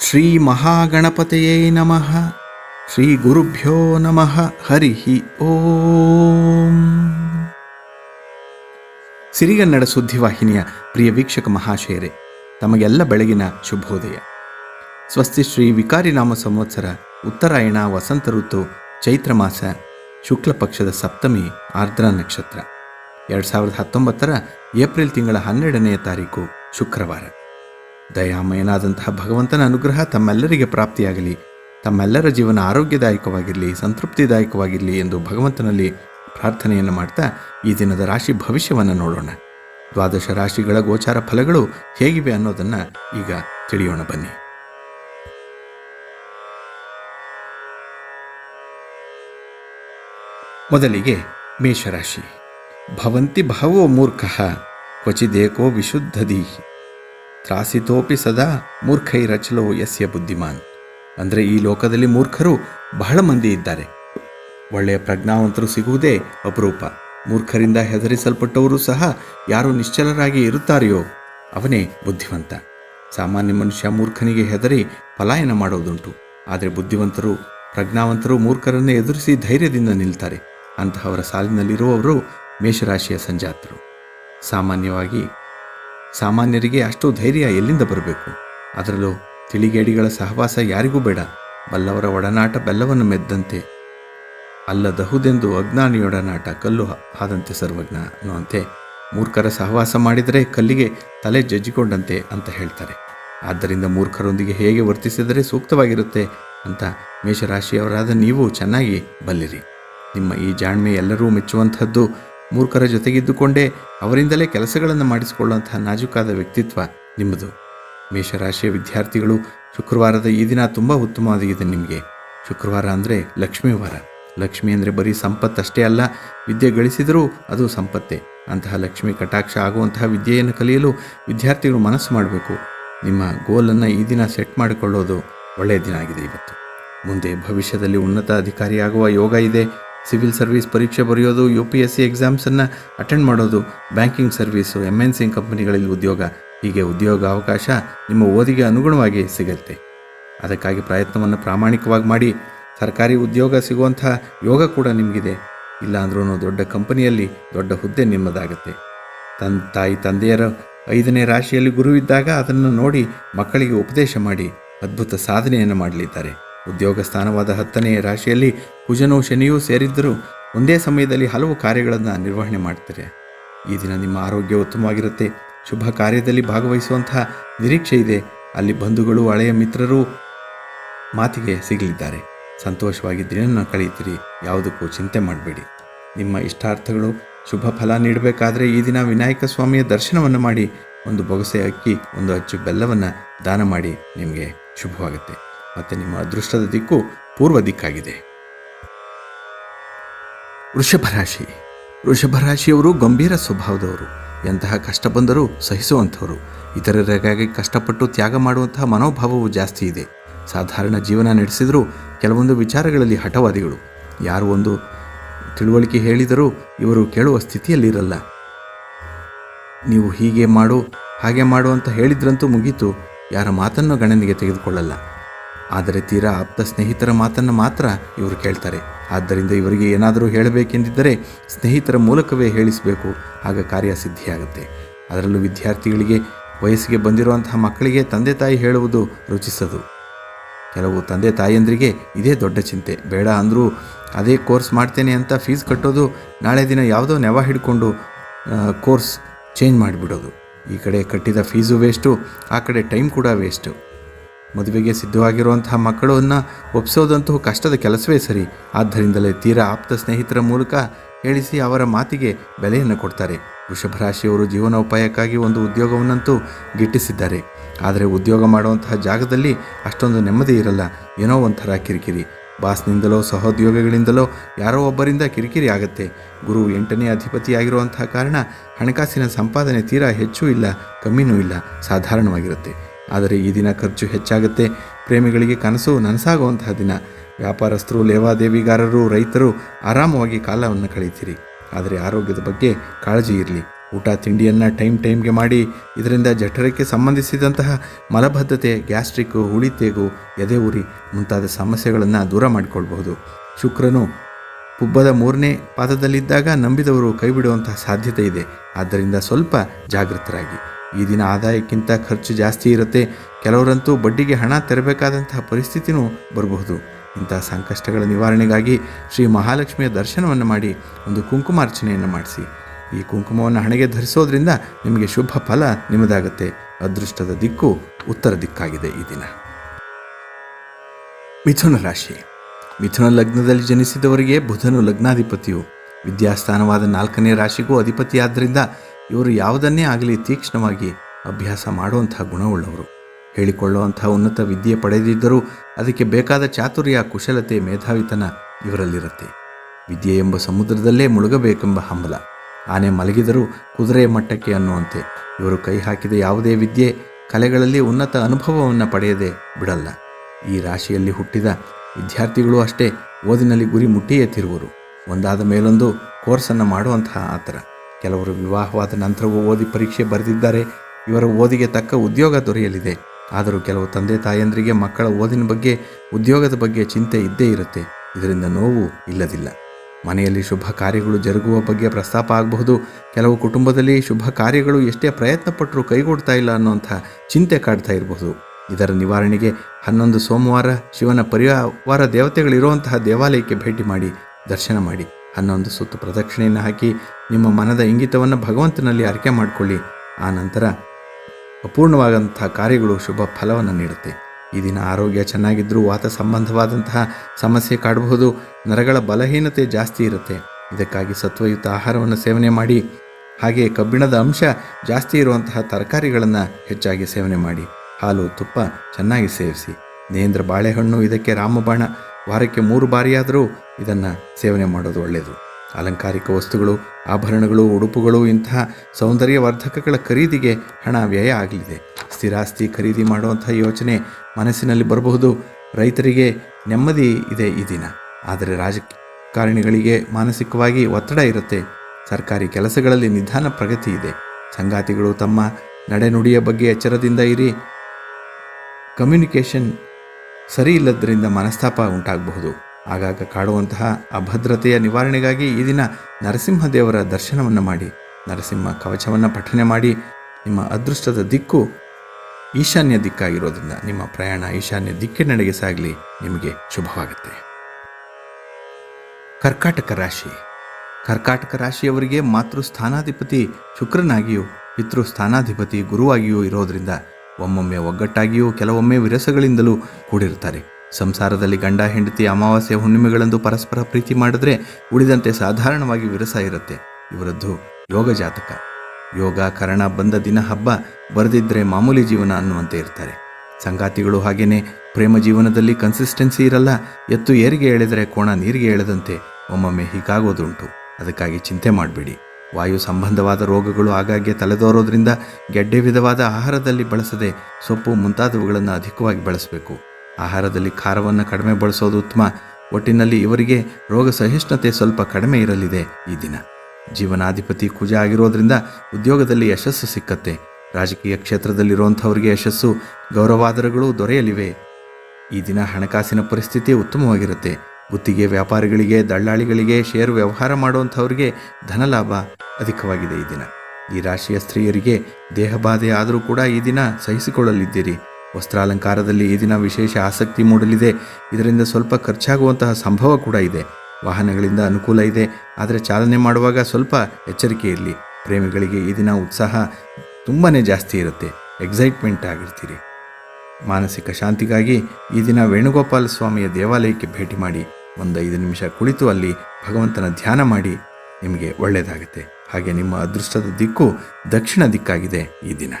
ಶ್ರೀ ಮಹಾಗಣಪತಯೇ ನಮಃ ಶ್ರೀ ಗುರುಭ್ಯೋ ನಮಃ ಹರಿ ಓಂ ಸಿರಿಗನ್ನಡ ಸುದ್ದಿವಾಹಿನಿಯ ಪ್ರಿಯ ವೀಕ್ಷಕ ಮಹಾಶಯರೇ, ತಮಗೆಲ್ಲ ಬೆಳಗಿನ ಶುಭೋದಯ. ಸ್ವಸ್ತಿ ಶ್ರೀ ವಿಕಾರಿ ನಾಮ ಸಂವತ್ಸರ ಉತ್ತರಾಯಣ ವಸಂತ ಋತು ಚೈತ್ರ ಮಾಸ ಶುಕ್ಲ ಪಕ್ಷದ ಸಪ್ತಮಿ ಆರ್ದ್ರ ನಕ್ಷತ್ರ. ಎರಡು ಸಾವಿರದ ಹತ್ತೊಂಬತ್ತರ ಏಪ್ರಿಲ್ ತಿಂಗಳ ಹನ್ನೆರಡನೆಯ ತಾರೀಕು ಶುಕ್ರವಾರ. ದಯಾಮಯನಾದಂತಹ ಭಗವಂತನ ಅನುಗ್ರಹ ತಮ್ಮೆಲ್ಲರಿಗೆ ಪ್ರಾಪ್ತಿಯಾಗಲಿ. ತಮ್ಮೆಲ್ಲರ ಜೀವನ ಆರೋಗ್ಯದಾಯಕವಾಗಿರಲಿ, ಸಂತೃಪ್ತಿದಾಯಕವಾಗಿರಲಿ ಎಂದು ಭಗವಂತನಲ್ಲಿ ಪ್ರಾರ್ಥನೆಯನ್ನು ಮಾಡ್ತಾ ಈ ದಿನದ ರಾಶಿ ಭವಿಷ್ಯವನ್ನು ನೋಡೋಣ. ದ್ವಾದಶ ರಾಶಿಗಳ ಗೋಚಾರ ಫಲಗಳು ಹೇಗಿವೆ ಅನ್ನೋದನ್ನು ಈಗ ತಿಳಿಯೋಣ ಬನ್ನಿ. ಮೊದಲಿಗೆ ಮೇಷರಾಶಿ. ಭವಂತಿ ಭಾವೋ ಮೂರ್ಖ, ಕ್ವಚಿದೇಕೋ ವಿಶುದ್ಧದೀಹಿ ತ್ರಾಸಿತೋಪಿ ಸದಾ ಮೂರ್ಖೈರಚಲೋ ಯಸ್ಯ ಬುದ್ಧಿಮಾನ್. ಅಂದರೆ ಈ ಲೋಕದಲ್ಲಿ ಮೂರ್ಖರು ಬಹಳ ಮಂದಿ ಇದ್ದಾರೆ. ಒಳ್ಳೆಯ ಪ್ರಜ್ಞಾವಂತರು ಸಿಗುವುದೇ ಅಪರೂಪ. ಮೂರ್ಖರಿಂದ ಹೆದರಿಸಲ್ಪಟ್ಟವರು ಸಹ ಯಾರು ನಿಶ್ಚಲರಾಗಿ ಇರುತ್ತಾರೆಯೋ ಅವನೇ ಬುದ್ಧಿವಂತ. ಸಾಮಾನ್ಯ ಮನುಷ್ಯ ಮೂರ್ಖನಿಗೆ ಹೆದರಿ ಪಲಾಯನ ಮಾಡೋದುಂಟು. ಆದರೆ ಬುದ್ಧಿವಂತರು, ಪ್ರಜ್ಞಾವಂತರು ಮೂರ್ಖರನ್ನು ಎದುರಿಸಿ ಧೈರ್ಯದಿಂದ ನಿಲ್ತಾರೆ. ಅಂತಹವರ ಸಾಲಿನಲ್ಲಿರುವವರು ಮೇಷರಾಶಿಯ ಸಂಜಾತರು. ಸಾಮಾನ್ಯವಾಗಿ ಸಾಮಾನ್ಯರಿಗೆ ಅಷ್ಟು ಧೈರ್ಯ ಎಲ್ಲಿಂದ ಬರಬೇಕು? ಅದರಲ್ಲೂ ತಿಳಿಗೇಡಿಗಳ ಸಹವಾಸ ಯಾರಿಗೂ ಬೇಡ. ಬಲ್ಲವರ ಒಡನಾಟ ಬೆಲ್ಲವನ್ನು ಮೆದ್ದಂತೆ. ಅಲ್ಲದಹುದೆಂದು ಅಜ್ಞಾನಿಯೊಡನಾಟ ಕಲ್ಲು ಆದಂತೆ ಸರ್ವಜ್ಞ. ಅನ್ನುವಂತೆ ಮೂರ್ಖರ ಸಹವಾಸ ಮಾಡಿದರೆ ಕಲ್ಲಿಗೆ ತಲೆ ಜಜ್ಜಿಕೊಂಡಂತೆ ಅಂತ ಹೇಳ್ತಾರೆ. ಆದ್ದರಿಂದ ಮೂರ್ಖರೊಂದಿಗೆ ಹೇಗೆ ವರ್ತಿಸಿದರೆ ಸೂಕ್ತವಾಗಿರುತ್ತೆ ಅಂತ ಮೇಷರಾಶಿಯವರಾದ ನೀವು ಚೆನ್ನಾಗಿ ಬಲ್ಲಿರಿ. ನಿಮ್ಮ ಈ ಜಾಣ್ಮೆ ಎಲ್ಲರೂ ಮೆಚ್ಚುವಂಥದ್ದು ಮೂರ್ಖರ ಜೊತೆಗಿದ್ದುಕೊಂಡೇ ಅವರಿಂದಲೇ ಕೆಲಸಗಳನ್ನು ಮಾಡಿಸಿಕೊಳ್ಳುವಂತಹ ನಾಜೂಕಾದ ವ್ಯಕ್ತಿತ್ವ ನಿಮ್ಮದು. ಮೇಷರಾಶಿಯ ವಿದ್ಯಾರ್ಥಿಗಳು ಶುಕ್ರವಾರದ ಈ ದಿನ ತುಂಬ ಉತ್ತಮವಾಗಿದೆ ನಿಮಗೆ. ಶುಕ್ರವಾರ ಅಂದರೆ ಲಕ್ಷ್ಮೀ ವಾರ. ಲಕ್ಷ್ಮಿ ಅಂದರೆ ಬರೀ ಸಂಪತ್ತಷ್ಟೇ ಅಲ್ಲ, ವಿದ್ಯೆ ಗಳಿಸಿದರೂ ಅದು ಸಂಪತ್ತೇ. ಅಂತಹ ಲಕ್ಷ್ಮಿ ಕಟಾಕ್ಷ ಆಗುವಂತಹ ವಿದ್ಯೆಯನ್ನು ಕಲಿಯಲು ವಿದ್ಯಾರ್ಥಿಗಳು ಮನಸ್ಸು ಮಾಡಬೇಕು. ನಿಮ್ಮ ಗೋಲನ್ನು ಈ ದಿನ ಸೆಟ್ ಮಾಡಿಕೊಳ್ಳೋದು ಒಳ್ಳೆಯ ದಿನ ಆಗಿದೆ ಇವತ್ತು. ಮುಂದೆ ಭವಿಷ್ಯದಲ್ಲಿ ಉನ್ನತ ಅಧಿಕಾರಿಯಾಗುವ ಯೋಗ ಇದೆ. ಸಿವಿಲ್ ಸರ್ವಿಸ್ ಪರೀಕ್ಷೆ ಬರೆಯೋದು ಯು ಪಿ ಎಸ್ ಸಿ ಎಕ್ಸಾಮ್ಸನ್ನು ಅಟೆಂಡ್ ಮಾಡೋದು banking service M N C ಕಂಪನಿಗಳಲ್ಲಿ ಉದ್ಯೋಗ. ಹೀಗೆ ಉದ್ಯೋಗ ಅವಕಾಶ ನಿಮ್ಮ ಓದಿಗೆ ಅನುಗುಣವಾಗಿ ಸಿಗುತ್ತೆ. ಅದಕ್ಕಾಗಿ ಪ್ರಯತ್ನವನ್ನು ಪ್ರಾಮಾಣಿಕವಾಗಿ ಮಾಡಿ. ಸರ್ಕಾರಿ ಉದ್ಯೋಗ ಸಿಗುವಂಥ ಯೋಗ ಕೂಡ ನಿಮಗಿದೆ. ಇಲ್ಲಾಂದ್ರೂ ದೊಡ್ಡ ಕಂಪನಿಯಲ್ಲಿ ದೊಡ್ಡ ಹುದ್ದೆ ನಿಮ್ಮದಾಗುತ್ತೆ. ತನ್ನ ತಾಯಿ ತಂದೆಯರ ಐದನೇ ರಾಶಿಯಲ್ಲಿ ಗುರುವಿದ್ದಾಗ ಅದನ್ನು ನೋಡಿ ಮಕ್ಕಳಿಗೆ ಉಪದೇಶ ಮಾಡಿ, ಅದ್ಭುತ ಸಾಧನೆಯನ್ನು ಮಾಡಲಿದ್ದಾರೆ. ಉದ್ಯೋಗ ಸ್ಥಾನವಾದ ಹತ್ತನೇ ರಾಶಿಯಲ್ಲಿ ಕುಜನೂ ಶನಿಯೂ ಸೇರಿದ್ದರೂ ಒಂದೇ ಸಮಯದಲ್ಲಿ ಹಲವು ಕಾರ್ಯಗಳನ್ನು ನಿರ್ವಹಣೆ ಮಾಡ್ತಾರೆ. ಈ ದಿನ ನಿಮ್ಮ ಆರೋಗ್ಯ ಉತ್ತಮವಾಗಿರುತ್ತೆ. ಶುಭ ಕಾರ್ಯದಲ್ಲಿ ಭಾಗವಹಿಸುವಂತಹ ನಿರೀಕ್ಷೆ ಇದೆ. ಅಲ್ಲಿ ಬಂಧುಗಳು, ಹಳೆಯ ಮಿತ್ರರು ಮಾತಿಗೆ ಸಿಗಲಿದ್ದಾರೆ. ಸಂತೋಷವಾಗಿ ದಿನವನ್ನು ಕಳೆಯುತ್ತೀರಿ. ಯಾವುದಕ್ಕೂ ಚಿಂತೆ ಮಾಡಬೇಡಿ. ನಿಮ್ಮ ಇಷ್ಟಾರ್ಥಗಳು ಶುಭ ಫಲ ನೀಡಬೇಕಾದರೆ ಈ ದಿನ ವಿನಾಯಕ ಸ್ವಾಮಿಯ ದರ್ಶನವನ್ನು ಮಾಡಿ, ಒಂದು ಬೊಗಸೆ ಅಕ್ಕಿ, ಒಂದು ಅಚ್ಚು ಬೆಲ್ಲವನ್ನು ದಾನ ಮಾಡಿ ನಿಮಗೆ ಶುಭವಾಗುತ್ತೆ. ಮತ್ತು ನಿಮ್ಮ ಅದೃಷ್ಟದ ದಿಕ್ಕು ಪೂರ್ವ ದಿಕ್ಕಾಗಿದೆ. ವೃಷಭ ರಾಶಿ. ವೃಷಭ ರಾಶಿಯವರು ಗಂಭೀರ ಸ್ವಭಾವದವರು. ಎಂತಹ ಕಷ್ಟ ಬಂದರೂ ಸಹಿಸುವಂಥವರು. ಇತರರಿಗಾಗಿ ಕಷ್ಟಪಟ್ಟು ತ್ಯಾಗ ಮಾಡುವಂತಹ ಮನೋಭಾವವು ಜಾಸ್ತಿ ಇದೆ. ಸಾಧಾರಣ ಜೀವನ ನಡೆಸಿದರೂ ಕೆಲವೊಂದು ವಿಚಾರಗಳಲ್ಲಿ ಹಠವಾದಿಗಳು. ಯಾರು ಒಂದು ತಿಳುವಳಿಕೆ ಹೇಳಿದರೂ ಇವರು ಕೇಳುವ ಸ್ಥಿತಿಯಲ್ಲಿರಲ್ಲ. ನೀವು ಹೀಗೆ ಮಾಡು, ಹಾಗೆ ಮಾಡು ಅಂತ ಹೇಳಿದ್ರಂತೂ ಮುಗೀತು. ಯಾರ ಮಾತನ್ನು ಗಣನೆಗೆ ತೆಗೆದುಕೊಳ್ಳಲ್ಲ. ಆದರೆ ತೀರಾ ಆಪ್ತ ಸ್ನೇಹಿತರ ಮಾತನ್ನು ಮಾತ್ರ ಇವರು ಕೇಳ್ತಾರೆ. ಆದ್ದರಿಂದ ಇವರಿಗೆ ಏನಾದರೂ ಹೇಳಬೇಕೆಂದಿದ್ದರೆ ಸ್ನೇಹಿತರ ಮೂಲಕವೇ ಹೇಳಿಸಬೇಕು. ಆಗ ಕಾರ್ಯ ಸಿದ್ಧಿಯಾಗುತ್ತೆ. ಅದರಲ್ಲೂ ವಿದ್ಯಾರ್ಥಿಗಳಿಗೆ ವಯಸ್ಸಿಗೆ ಬಂದಿರುವಂತಹ ಮಕ್ಕಳಿಗೆ ತಂದೆ ತಾಯಿ ಹೇಳುವುದು ರುಚಿಸದು. ಕೆಲವು ತಂದೆ ತಾಯಿಯಂದ್ರಿಗೆ ಇದೇ ದೊಡ್ಡ ಚಿಂತೆ. ಬೇಡ ಅಂದರೂ ಅದೇ ಕೋರ್ಸ್ ಮಾಡ್ತೇನೆ ಅಂತ ಫೀಸ್ ಕಟ್ಟೋದು ನಾಳೆ ದಿನ ಯಾವುದೋ ನೆವ ಹಿಡ್ಕೊಂಡು ಕೋರ್ಸ್ ಚೇಂಜ್ ಮಾಡಿಬಿಡೋದು. ಈ ಕಡೆ ಕಟ್ಟಿದ ಫೀಸು ವೇಸ್ಟು, ಆ ಕಡೆ ಟೈಮ್ ಕೂಡ ವೇಸ್ಟು. ಮದುವೆಗೆ ಸಿದ್ಧವಾಗಿರುವಂತಹ ಮಕ್ಕಳನ್ನು ಒಪ್ಪಿಸೋದಂತೂ ಕಷ್ಟದ ಕೆಲಸವೇ ಸರಿ. ಆದ್ದರಿಂದಲೇ ತೀರಾ ಆಪ್ತ ಸ್ನೇಹಿತರ ಮೂಲಕ ಹೇಳಿಸಿ ಅವರ ಮಾತಿಗೆ ಬೆಲೆಯನ್ನು ಕೊಡ್ತಾರೆ. ವೃಷಭ ರಾಶಿಯವರು ಜೀವನೋಪಾಯಕ್ಕಾಗಿ ಒಂದು ಉದ್ಯೋಗವನ್ನಂತೂ ಗಿಟ್ಟಿಸಿದ್ದಾರೆ. ಆದರೆ ಉದ್ಯೋಗ ಮಾಡುವಂತಹ ಜಾಗದಲ್ಲಿ ಅಷ್ಟೊಂದು ನೆಮ್ಮದಿ ಇರಲ್ಲ. ಏನೋ ಒಂಥರ ಕಿರಿಕಿರಿ. ಬಾಸ್ನಿಂದಲೋ, ಸಹೋದ್ಯೋಗಿಗಳಿಂದಲೋ ಯಾರೋ ಒಬ್ಬರಿಂದ ಕಿರಿಕಿರಿ ಆಗುತ್ತೆ. ಗುರು ಎಂಟನೇ ಅಧಿಪತಿಯಾಗಿರುವಂತಹ ಕಾರಣ ಹಣಕಾಸಿನ ಸಂಪಾದನೆ ತೀರಾ ಹೆಚ್ಚೂ ಇಲ್ಲ, ಕಮ್ಮಿನೂ ಇಲ್ಲ, ಸಾಧಾರಣವಾಗಿರುತ್ತೆ. ಆದರೆ ಈ ದಿನ ಖರ್ಚು ಹೆಚ್ಚಾಗುತ್ತೆ. ಪ್ರೇಮಿಗಳಿಗೆ ಕನಸು ನನಸಾಗುವಂತಹ ದಿನ. ವ್ಯಾಪಾರಸ್ಥರು, ಲೇವಾದೇವಿಗಾರರು, ರೈತರು ಆರಾಮವಾಗಿ ಕಾಲವನ್ನು ಕಳೀತೀರಿ ಆದರೆ ಆರೋಗ್ಯದ ಬಗ್ಗೆ ಕಾಳಜಿ ಇರಲಿ. ಊಟ, ತಿಂಡಿಯನ್ನು ಟೈಮ್ ಟೈಮ್ಗೆ ಮಾಡಿ. ಇದರಿಂದ ಜಠರಕ್ಕೆ ಸಂಬಂಧಿಸಿದಂತಹ ಮಲಬದ್ಧತೆ ಗ್ಯಾಸ್ಟ್ರಿಕ್ಕು ಹುಳಿತೇಗು ಎದೆ ಉರಿ ಮುಂತಾದ ಸಮಸ್ಯೆಗಳನ್ನು ದೂರ ಮಾಡಿಕೊಳ್ಬಹುದು. ಶುಕ್ರನು ಪುಬ್ಬದ ಮೂರನೇ ಪಾದದಲ್ಲಿದ್ದಾಗ ನಂಬಿದವರು ಕೈಬಿಡುವಂತಹ ಸಾಧ್ಯತೆ ಇದೆ. ಆದ್ದರಿಂದ ಸ್ವಲ್ಪ ಜಾಗೃತರಾಗಿ. ಈ ದಿನ ಆದಾಯಕ್ಕಿಂತ ಖರ್ಚು ಜಾಸ್ತಿ ಇರುತ್ತೆ. ಕೆಲವರಂತೂ ಬಡ್ಡಿಗೆ ಹಣ ತೆರಬೇಕಾದಂತಹ ಪರಿಸ್ಥಿತಿನೂ ಬರಬಹುದು. ಇಂತಹ ಸಂಕಷ್ಟಗಳ ನಿವಾರಣೆಗಾಗಿ ಶ್ರೀ ಮಹಾಲಕ್ಷ್ಮಿಯ ದರ್ಶನವನ್ನು ಮಾಡಿ ಒಂದು ಕುಂಕುಮಾರ್ಚನೆಯನ್ನು ಮಾಡಿಸಿ. ಈ ಕುಂಕುಮವನ್ನು ಹಣೆಗೆ ಧರಿಸೋದ್ರಿಂದ ನಿಮಗೆ ಶುಭ ಫಲ ನಿಮ್ಮದಾಗುತ್ತೆ. ಅದೃಷ್ಟದ ದಿಕ್ಕು ಉತ್ತರ ದಿಕ್ಕಾಗಿದೆ ಈ ದಿನ. ಮಿಥುನ ರಾಶಿ. ಮಿಥುನ ಲಗ್ನದಲ್ಲಿ ಜನಿಸಿದವರಿಗೆ ಬುಧನು ಲಗ್ನಾಧಿಪತಿಯು. ವಿದ್ಯಾಸ್ಥಾನವಾದ ನಾಲ್ಕನೇ ರಾಶಿಗೂ ಅಧಿಪತಿಯಾದ್ದರಿಂದ ಇವರು ಯಾವುದನ್ನೇ ಆಗಲಿ ತೀಕ್ಷ್ಣವಾಗಿ ಅಭ್ಯಾಸ ಮಾಡುವಂತಹ ಗುಣವುಳ್ಳವರು. ಹೇಳಿಕೊಳ್ಳುವಂತಹ ಉನ್ನತ ವಿದ್ಯೆ ಪಡೆದಿದ್ದರೂ ಅದಕ್ಕೆ ಬೇಕಾದ ಚಾತುರ್ಯ, ಕುಶಲತೆ, ಮೇಧಾವಿತನ ಇವರಲ್ಲಿರುತ್ತೆ. ವಿದ್ಯೆ ಎಂಬ ಸಮುದ್ರದಲ್ಲೇ ಮುಳುಗಬೇಕೆಂಬ ಹಂಬಲ. ಆನೆ ಮಲಗಿದರೂ ಕುದುರೆ ಮಟ್ಟಕ್ಕೆ ಅನ್ನುವಂತೆ. ಇವರು ಕೈ ಹಾಕಿದ ಯಾವುದೇ ವಿದ್ಯೆ ಕಲೆಗಳಲ್ಲಿ ಉನ್ನತ ಅನುಭವವನ್ನು ಪಡೆಯದೆ ಬಿಡಲ್ಲ. ಈ ರಾಶಿಯಲ್ಲಿ ಹುಟ್ಟಿದ ವಿದ್ಯಾರ್ಥಿಗಳು ಅಷ್ಟೇ ಓದಿನಲ್ಲಿ ಗುರಿ ಮುಟ್ಟಿಯೇ ತಿರುವರು. ಒಂದಾದ ಮೇಲೊಂದು ಕೋರ್ಸನ್ನು ಮಾಡುವಂತಹ ಆತರ. ಕೆಲವರು ವಿವಾಹವಾದ ನಂತರವೂ ಓದಿ ಪರೀಕ್ಷೆ ಬರೆದಿದ್ದಾರೆ. ಇವರ ಓದಿಗೆ ತಕ್ಕ ಉದ್ಯೋಗ ದೊರೆಯಲಿದೆ. ಆದರೂ ಕೆಲವು ತಂದೆ ತಾಯಂದರಿಗೆ ಮಕ್ಕಳ ಓದಿನ ಬಗ್ಗೆ, ಉದ್ಯೋಗದ ಬಗ್ಗೆ ಚಿಂತೆ ಇದ್ದೇ ಇರುತ್ತೆ. ಇದರಿಂದ ನೋವು ಇಲ್ಲದಿಲ್ಲ. ಮನೆಯಲ್ಲಿ ಶುಭ ಕಾರ್ಯಗಳು ಜರುಗುವ ಬಗ್ಗೆ ಪ್ರಸ್ತಾಪ ಆಗಬಹುದು. ಕೆಲವು ಕುಟುಂಬದಲ್ಲಿ ಶುಭ ಕಾರ್ಯಗಳು ಎಷ್ಟೇ ಪ್ರಯತ್ನ ಪಟ್ಟರೂ ಕೈಗೂಡ್ತಾ ಇಲ್ಲ ಅನ್ನುವಂಥ ಚಿಂತೆ ಕಾಡ್ತಾ ಇರಬಹುದು. ಇದರ ನಿವಾರಣೆಗೆ ಹನ್ನೊಂದು ಸೋಮವಾರ ಶಿವನ ಪರಿವಾರ ದೇವತೆಗಳಿರುವಂತಹ ದೇವಾಲಯಕ್ಕೆ ಭೇಟಿ ಮಾಡಿ, ದರ್ಶನ ಮಾಡಿ. ಹನ್ನೊಂದು ಸುತ್ತು ಪ್ರದಕ್ಷಿಣೆಯನ್ನು ಹಾಕಿ ನಿಮ್ಮ ಮನದ ಇಂಗಿತವನ್ನು ಭಗವಂತನಲ್ಲಿ ಅರಿಕೆ ಮಾಡಿಕೊಳ್ಳಿ. ಆ ನಂತರ ಅಪೂರ್ಣವಾದಂತಹ ಕಾರ್ಯಗಳು ಶುಭ ಫಲವನ್ನು ನೀಡುತ್ತೆ. ಈ ದಿನ ಆರೋಗ್ಯ ಚೆನ್ನಾಗಿದ್ದರೂ ವಾತ ಸಂಬಂಧವಾದಂತಹ ಸಮಸ್ಯೆ ಕಾಡಬಹುದು. ನರಗಳ ಬಲಹೀನತೆ ಜಾಸ್ತಿ ಇರುತ್ತೆ. ಇದಕ್ಕಾಗಿ ಸತ್ವಯುತ ಆಹಾರವನ್ನು ಸೇವನೆ ಮಾಡಿ. ಹಾಗೆ ಕಬ್ಬಿಣದ ಅಂಶ ಜಾಸ್ತಿ ಇರುವಂತಹ ತರಕಾರಿಗಳನ್ನು ಹೆಚ್ಚಾಗಿ ಸೇವನೆ ಮಾಡಿ. ಹಾಲು, ತುಪ್ಪ ಚೆನ್ನಾಗಿ ಸೇವಿಸಿ. ನೇಂದ್ರ ಬಾಳೆಹಣ್ಣು, ಇದಕ್ಕೆ ರಾಮಬಾಣ ವಾರಕ್ಕೆ ಮೂರು ಬಾರಿಯಾದರೂ ಇದನ್ನು ಸೇವನೆ ಮಾಡೋದು ಒಳ್ಳೆಯದು ಅಲಂಕಾರಿಕ ವಸ್ತುಗಳು, ಆಭರಣಗಳು, ಉಡುಪುಗಳು ಇಂತಹ ಸೌಂದರ್ಯವರ್ಧಕಗಳ ಖರೀದಿಗೆ ಹಣ ವ್ಯಯ ಆಗಲಿದೆ. ಸ್ಥಿರಾಸ್ತಿ ಖರೀದಿ ಮಾಡುವಂಥ ಯೋಚನೆ ಮನಸ್ಸಿನಲ್ಲಿ ಬರಬಹುದು. ರೈತರಿಗೆ ನೆಮ್ಮದಿ ಇದೆ ಈ ದಿನ. ಆದರೆ ರಾಜಕಾರಣಿಗಳಿಗೆ ಮಾನಸಿಕವಾಗಿ ಒತ್ತಡ ಇರುತ್ತೆ. ಸರ್ಕಾರಿ ಕೆಲಸಗಳಲ್ಲಿ ನಿಧಾನ ಪ್ರಗತಿ ಇದೆ. ಸಂಗಾತಿಗಳು ತಮ್ಮ ನಡೆನುಡಿಯ ಬಗ್ಗೆ ಎಚ್ಚರದಿಂದ ಇರಿ. ಕಮ್ಯುನಿಕೇಷನ್ ಸರಿ ಇಲ್ಲದರಿಂದ ಮನಸ್ತಾಪ ಉಂಟಾಗಬಹುದು. ಆಗಾಗ ಕಾಡುವಂತಹ ಅಭದ್ರತೆಯ ನಿವಾರಣೆಗಾಗಿ ಈ ದಿನ ನರಸಿಂಹದೇವರ ದರ್ಶನವನ್ನು ಮಾಡಿ, ನರಸಿಂಹ ಕವಚವನ್ನು ಪಠನೆ ಮಾಡಿ, ನಿಮ್ಮ ಅದೃಷ್ಟದ ದಿಕ್ಕು ಈಶಾನ್ಯ ದಿಕ್ಕಾಗಿರೋದ್ರಿಂದ, ನಿಮ್ಮ ಪ್ರಯಾಣ ಈಶಾನ್ಯ ದಿಕ್ಕಿನೆಡೆಗೆ ಸಾಗಲಿ, ನಿಮಗೆ ಶುಭವಾಗುತ್ತೆ. ಕರ್ಕಾಟಕ ರಾಶಿ. ಕರ್ಕಾಟಕ ರಾಶಿಯವರಿಗೆ ಮಾತೃ ಸ್ಥಾನಾಧಿಪತಿ ಶುಕ್ರನಾಗಿಯೂ ಪಿತೃ ಸ್ಥಾನಾಧಿಪತಿ ಗುರುವಾಗಿಯೂ ಇರೋದರಿಂದ ಒಮ್ಮೊಮ್ಮೆ ಒಗ್ಗಟ್ಟಾಗಿಯೂ ಕೆಲವೊಮ್ಮೆ ವಿರಸಗಳಿಂದಲೂ ಕೂಡಿರುತ್ತಾರೆ. ಸಂಸಾರದಲ್ಲಿ ಗಂಡ, ಹೆಂಡತಿ, ಅಮಾವಾಸ್ಯೆ, ಹುಣ್ಣಿಮೆಗಳಂದು ಪರಸ್ಪರ ಪ್ರೀತಿ ಮಾಡಿದ್ರೆ ಉಳಿದಂತೆ ಸಾಧಾರಣವಾಗಿ ವಿರಸ ಇರುತ್ತೆ. ಇವರದ್ದು ಯೋಗ ಜಾತಕ. ಯೋಗ, ಕರಣ, ಬಂದ ದಿನ ಹಬ್ಬ ಬರೆದಿದ್ರೆ ಮಾಮೂಲಿ ಜೀವನ ಅನ್ನುವಂತೆ ಇರ್ತಾರೆ. ಸಂಗಾತಿಗಳು ಹಾಗೇನೆ ಪ್ರೇಮ ಜೀವನದಲ್ಲಿ ಕನ್ಸಿಸ್ಟೆನ್ಸಿ ಇರಲ್ಲ, ಎತ್ತು ಏರಿಗೆ ಎಳೆದರೆ ಕೋಣ ನೀರಿಗೆ ಎಳೆದಂತೆ ಒಮ್ಮೊಮ್ಮೆ ಹೀಗಾಗೋದುಂಟು. ಅದಕ್ಕಾಗಿ ಚಿಂತೆ ಮಾಡಬೇಡಿ. ವಾಯು ಸಂಬಂಧವಾದ ರೋಗಗಳು ಆಗಾಗ್ಗೆ ತಲೆದೋರೋದ್ರಿಂದ ಗೆಡ್ಡೆ ವಿಧವಾದ ಆಹಾರದಲ್ಲಿ ಬಳಸದೆ ಸೊಪ್ಪು ಮುಂತಾದವುಗಳನ್ನು ಅಧಿಕವಾಗಿ ಬಳಸಬೇಕು. ಆಹಾರದಲ್ಲಿ ಖಾರವನ್ನು ಕಡಿಮೆ ಬಳಸೋದು ಉತ್ತಮ. ಒಟ್ಟಿನಲ್ಲಿ ಇವರಿಗೆ ರೋಗ ಸಹಿಷ್ಣುತೆ ಸ್ವಲ್ಪ ಕಡಿಮೆ ಇರಲಿದೆ ಈ ದಿನ. ಜೀವನಾಧಿಪತಿ ಕುಜ ಆಗಿರೋದ್ರಿಂದ ಉದ್ಯೋಗದಲ್ಲಿ ಯಶಸ್ಸು ಸಿಕ್ಕತ್ತೆ. ರಾಜಕೀಯ ಕ್ಷೇತ್ರದಲ್ಲಿರುವಂಥವರಿಗೆ ಯಶಸ್ಸು, ಗೌರವಾದರಗಳು ದೊರೆಯಲಿವೆ. ಈ ದಿನ ಹಣಕಾಸಿನ ಪರಿಸ್ಥಿತಿ ಉತ್ತಮವಾಗಿರುತ್ತೆ. ಗುತ್ತಿಗೆ ವ್ಯಾಪಾರಿಗಳಿಗೆ, ದಳ್ಳಾಳಿಗಳಿಗೆ ಷೇರು ವ್ಯವಹಾರ ಮಾಡುವಂಥವ್ರಿಗೆ ಧನಲಾಭ ಅಧಿಕವಾಗಿದೆ ಈ ದಿನ. ಈ ರಾಶಿಯ ಸ್ತ್ರೀಯರಿಗೆ ದೇಹಬಾಧೆ ಆದರೂ ಕೂಡ ಈ ದಿನ ಸಹಿಸಿಕೊಳ್ಳಲಿದ್ದೀರಿ. ವಸ್ತ್ರಾಲಂಕಾರದಲ್ಲಿ ಈ ದಿನ ವಿಶೇಷ ಆಸಕ್ತಿ ಮೂಡಲಿದೆ. ಇದರಿಂದ ಸ್ವಲ್ಪ ಖರ್ಚಾಗುವಂತಹ ಸಂಭವ ಕೂಡ ಇದೆ. ವಾಹನಗಳಿಂದ ಅನುಕೂಲ ಇದೆ. ಆದರೆ ಚಾಲನೆ ಮಾಡುವಾಗ ಸ್ವಲ್ಪ ಎಚ್ಚರಿಕೆ ಇರಲಿ. ಪ್ರೇಮಿಗಳಿಗೆ ಈ ದಿನ ಉತ್ಸಾಹ ತುಂಬಾ ಜಾಸ್ತಿ ಇರುತ್ತೆ. ಎಕ್ಸೈಟ್ಮೆಂಟ್ ಆಗಿರ್ತೀರಿ. ಮಾನಸಿಕ ಶಾಂತಿಗಾಗಿ ಈ ದಿನ ವೇಣುಗೋಪಾಲ ಸ್ವಾಮಿಯ ದೇವಾಲಯಕ್ಕೆ ಭೇಟಿ ಮಾಡಿ. ಒಂದು ಐದು ನಿಮಿಷ ಕುಳಿತು ಅಲ್ಲಿ ಭಗವಂತನ ಧ್ಯಾನ ಮಾಡಿ ನಿಮಗೆ ಒಳ್ಳೆಯದಾಗುತ್ತೆ. ಹಾಗೆ ನಿಮ್ಮ ಅದೃಷ್ಟದ ದಿಕ್ಕು ದಕ್ಷಿಣ ದಿಕ್ಕಾಗಿದೆ ಈ ದಿನ.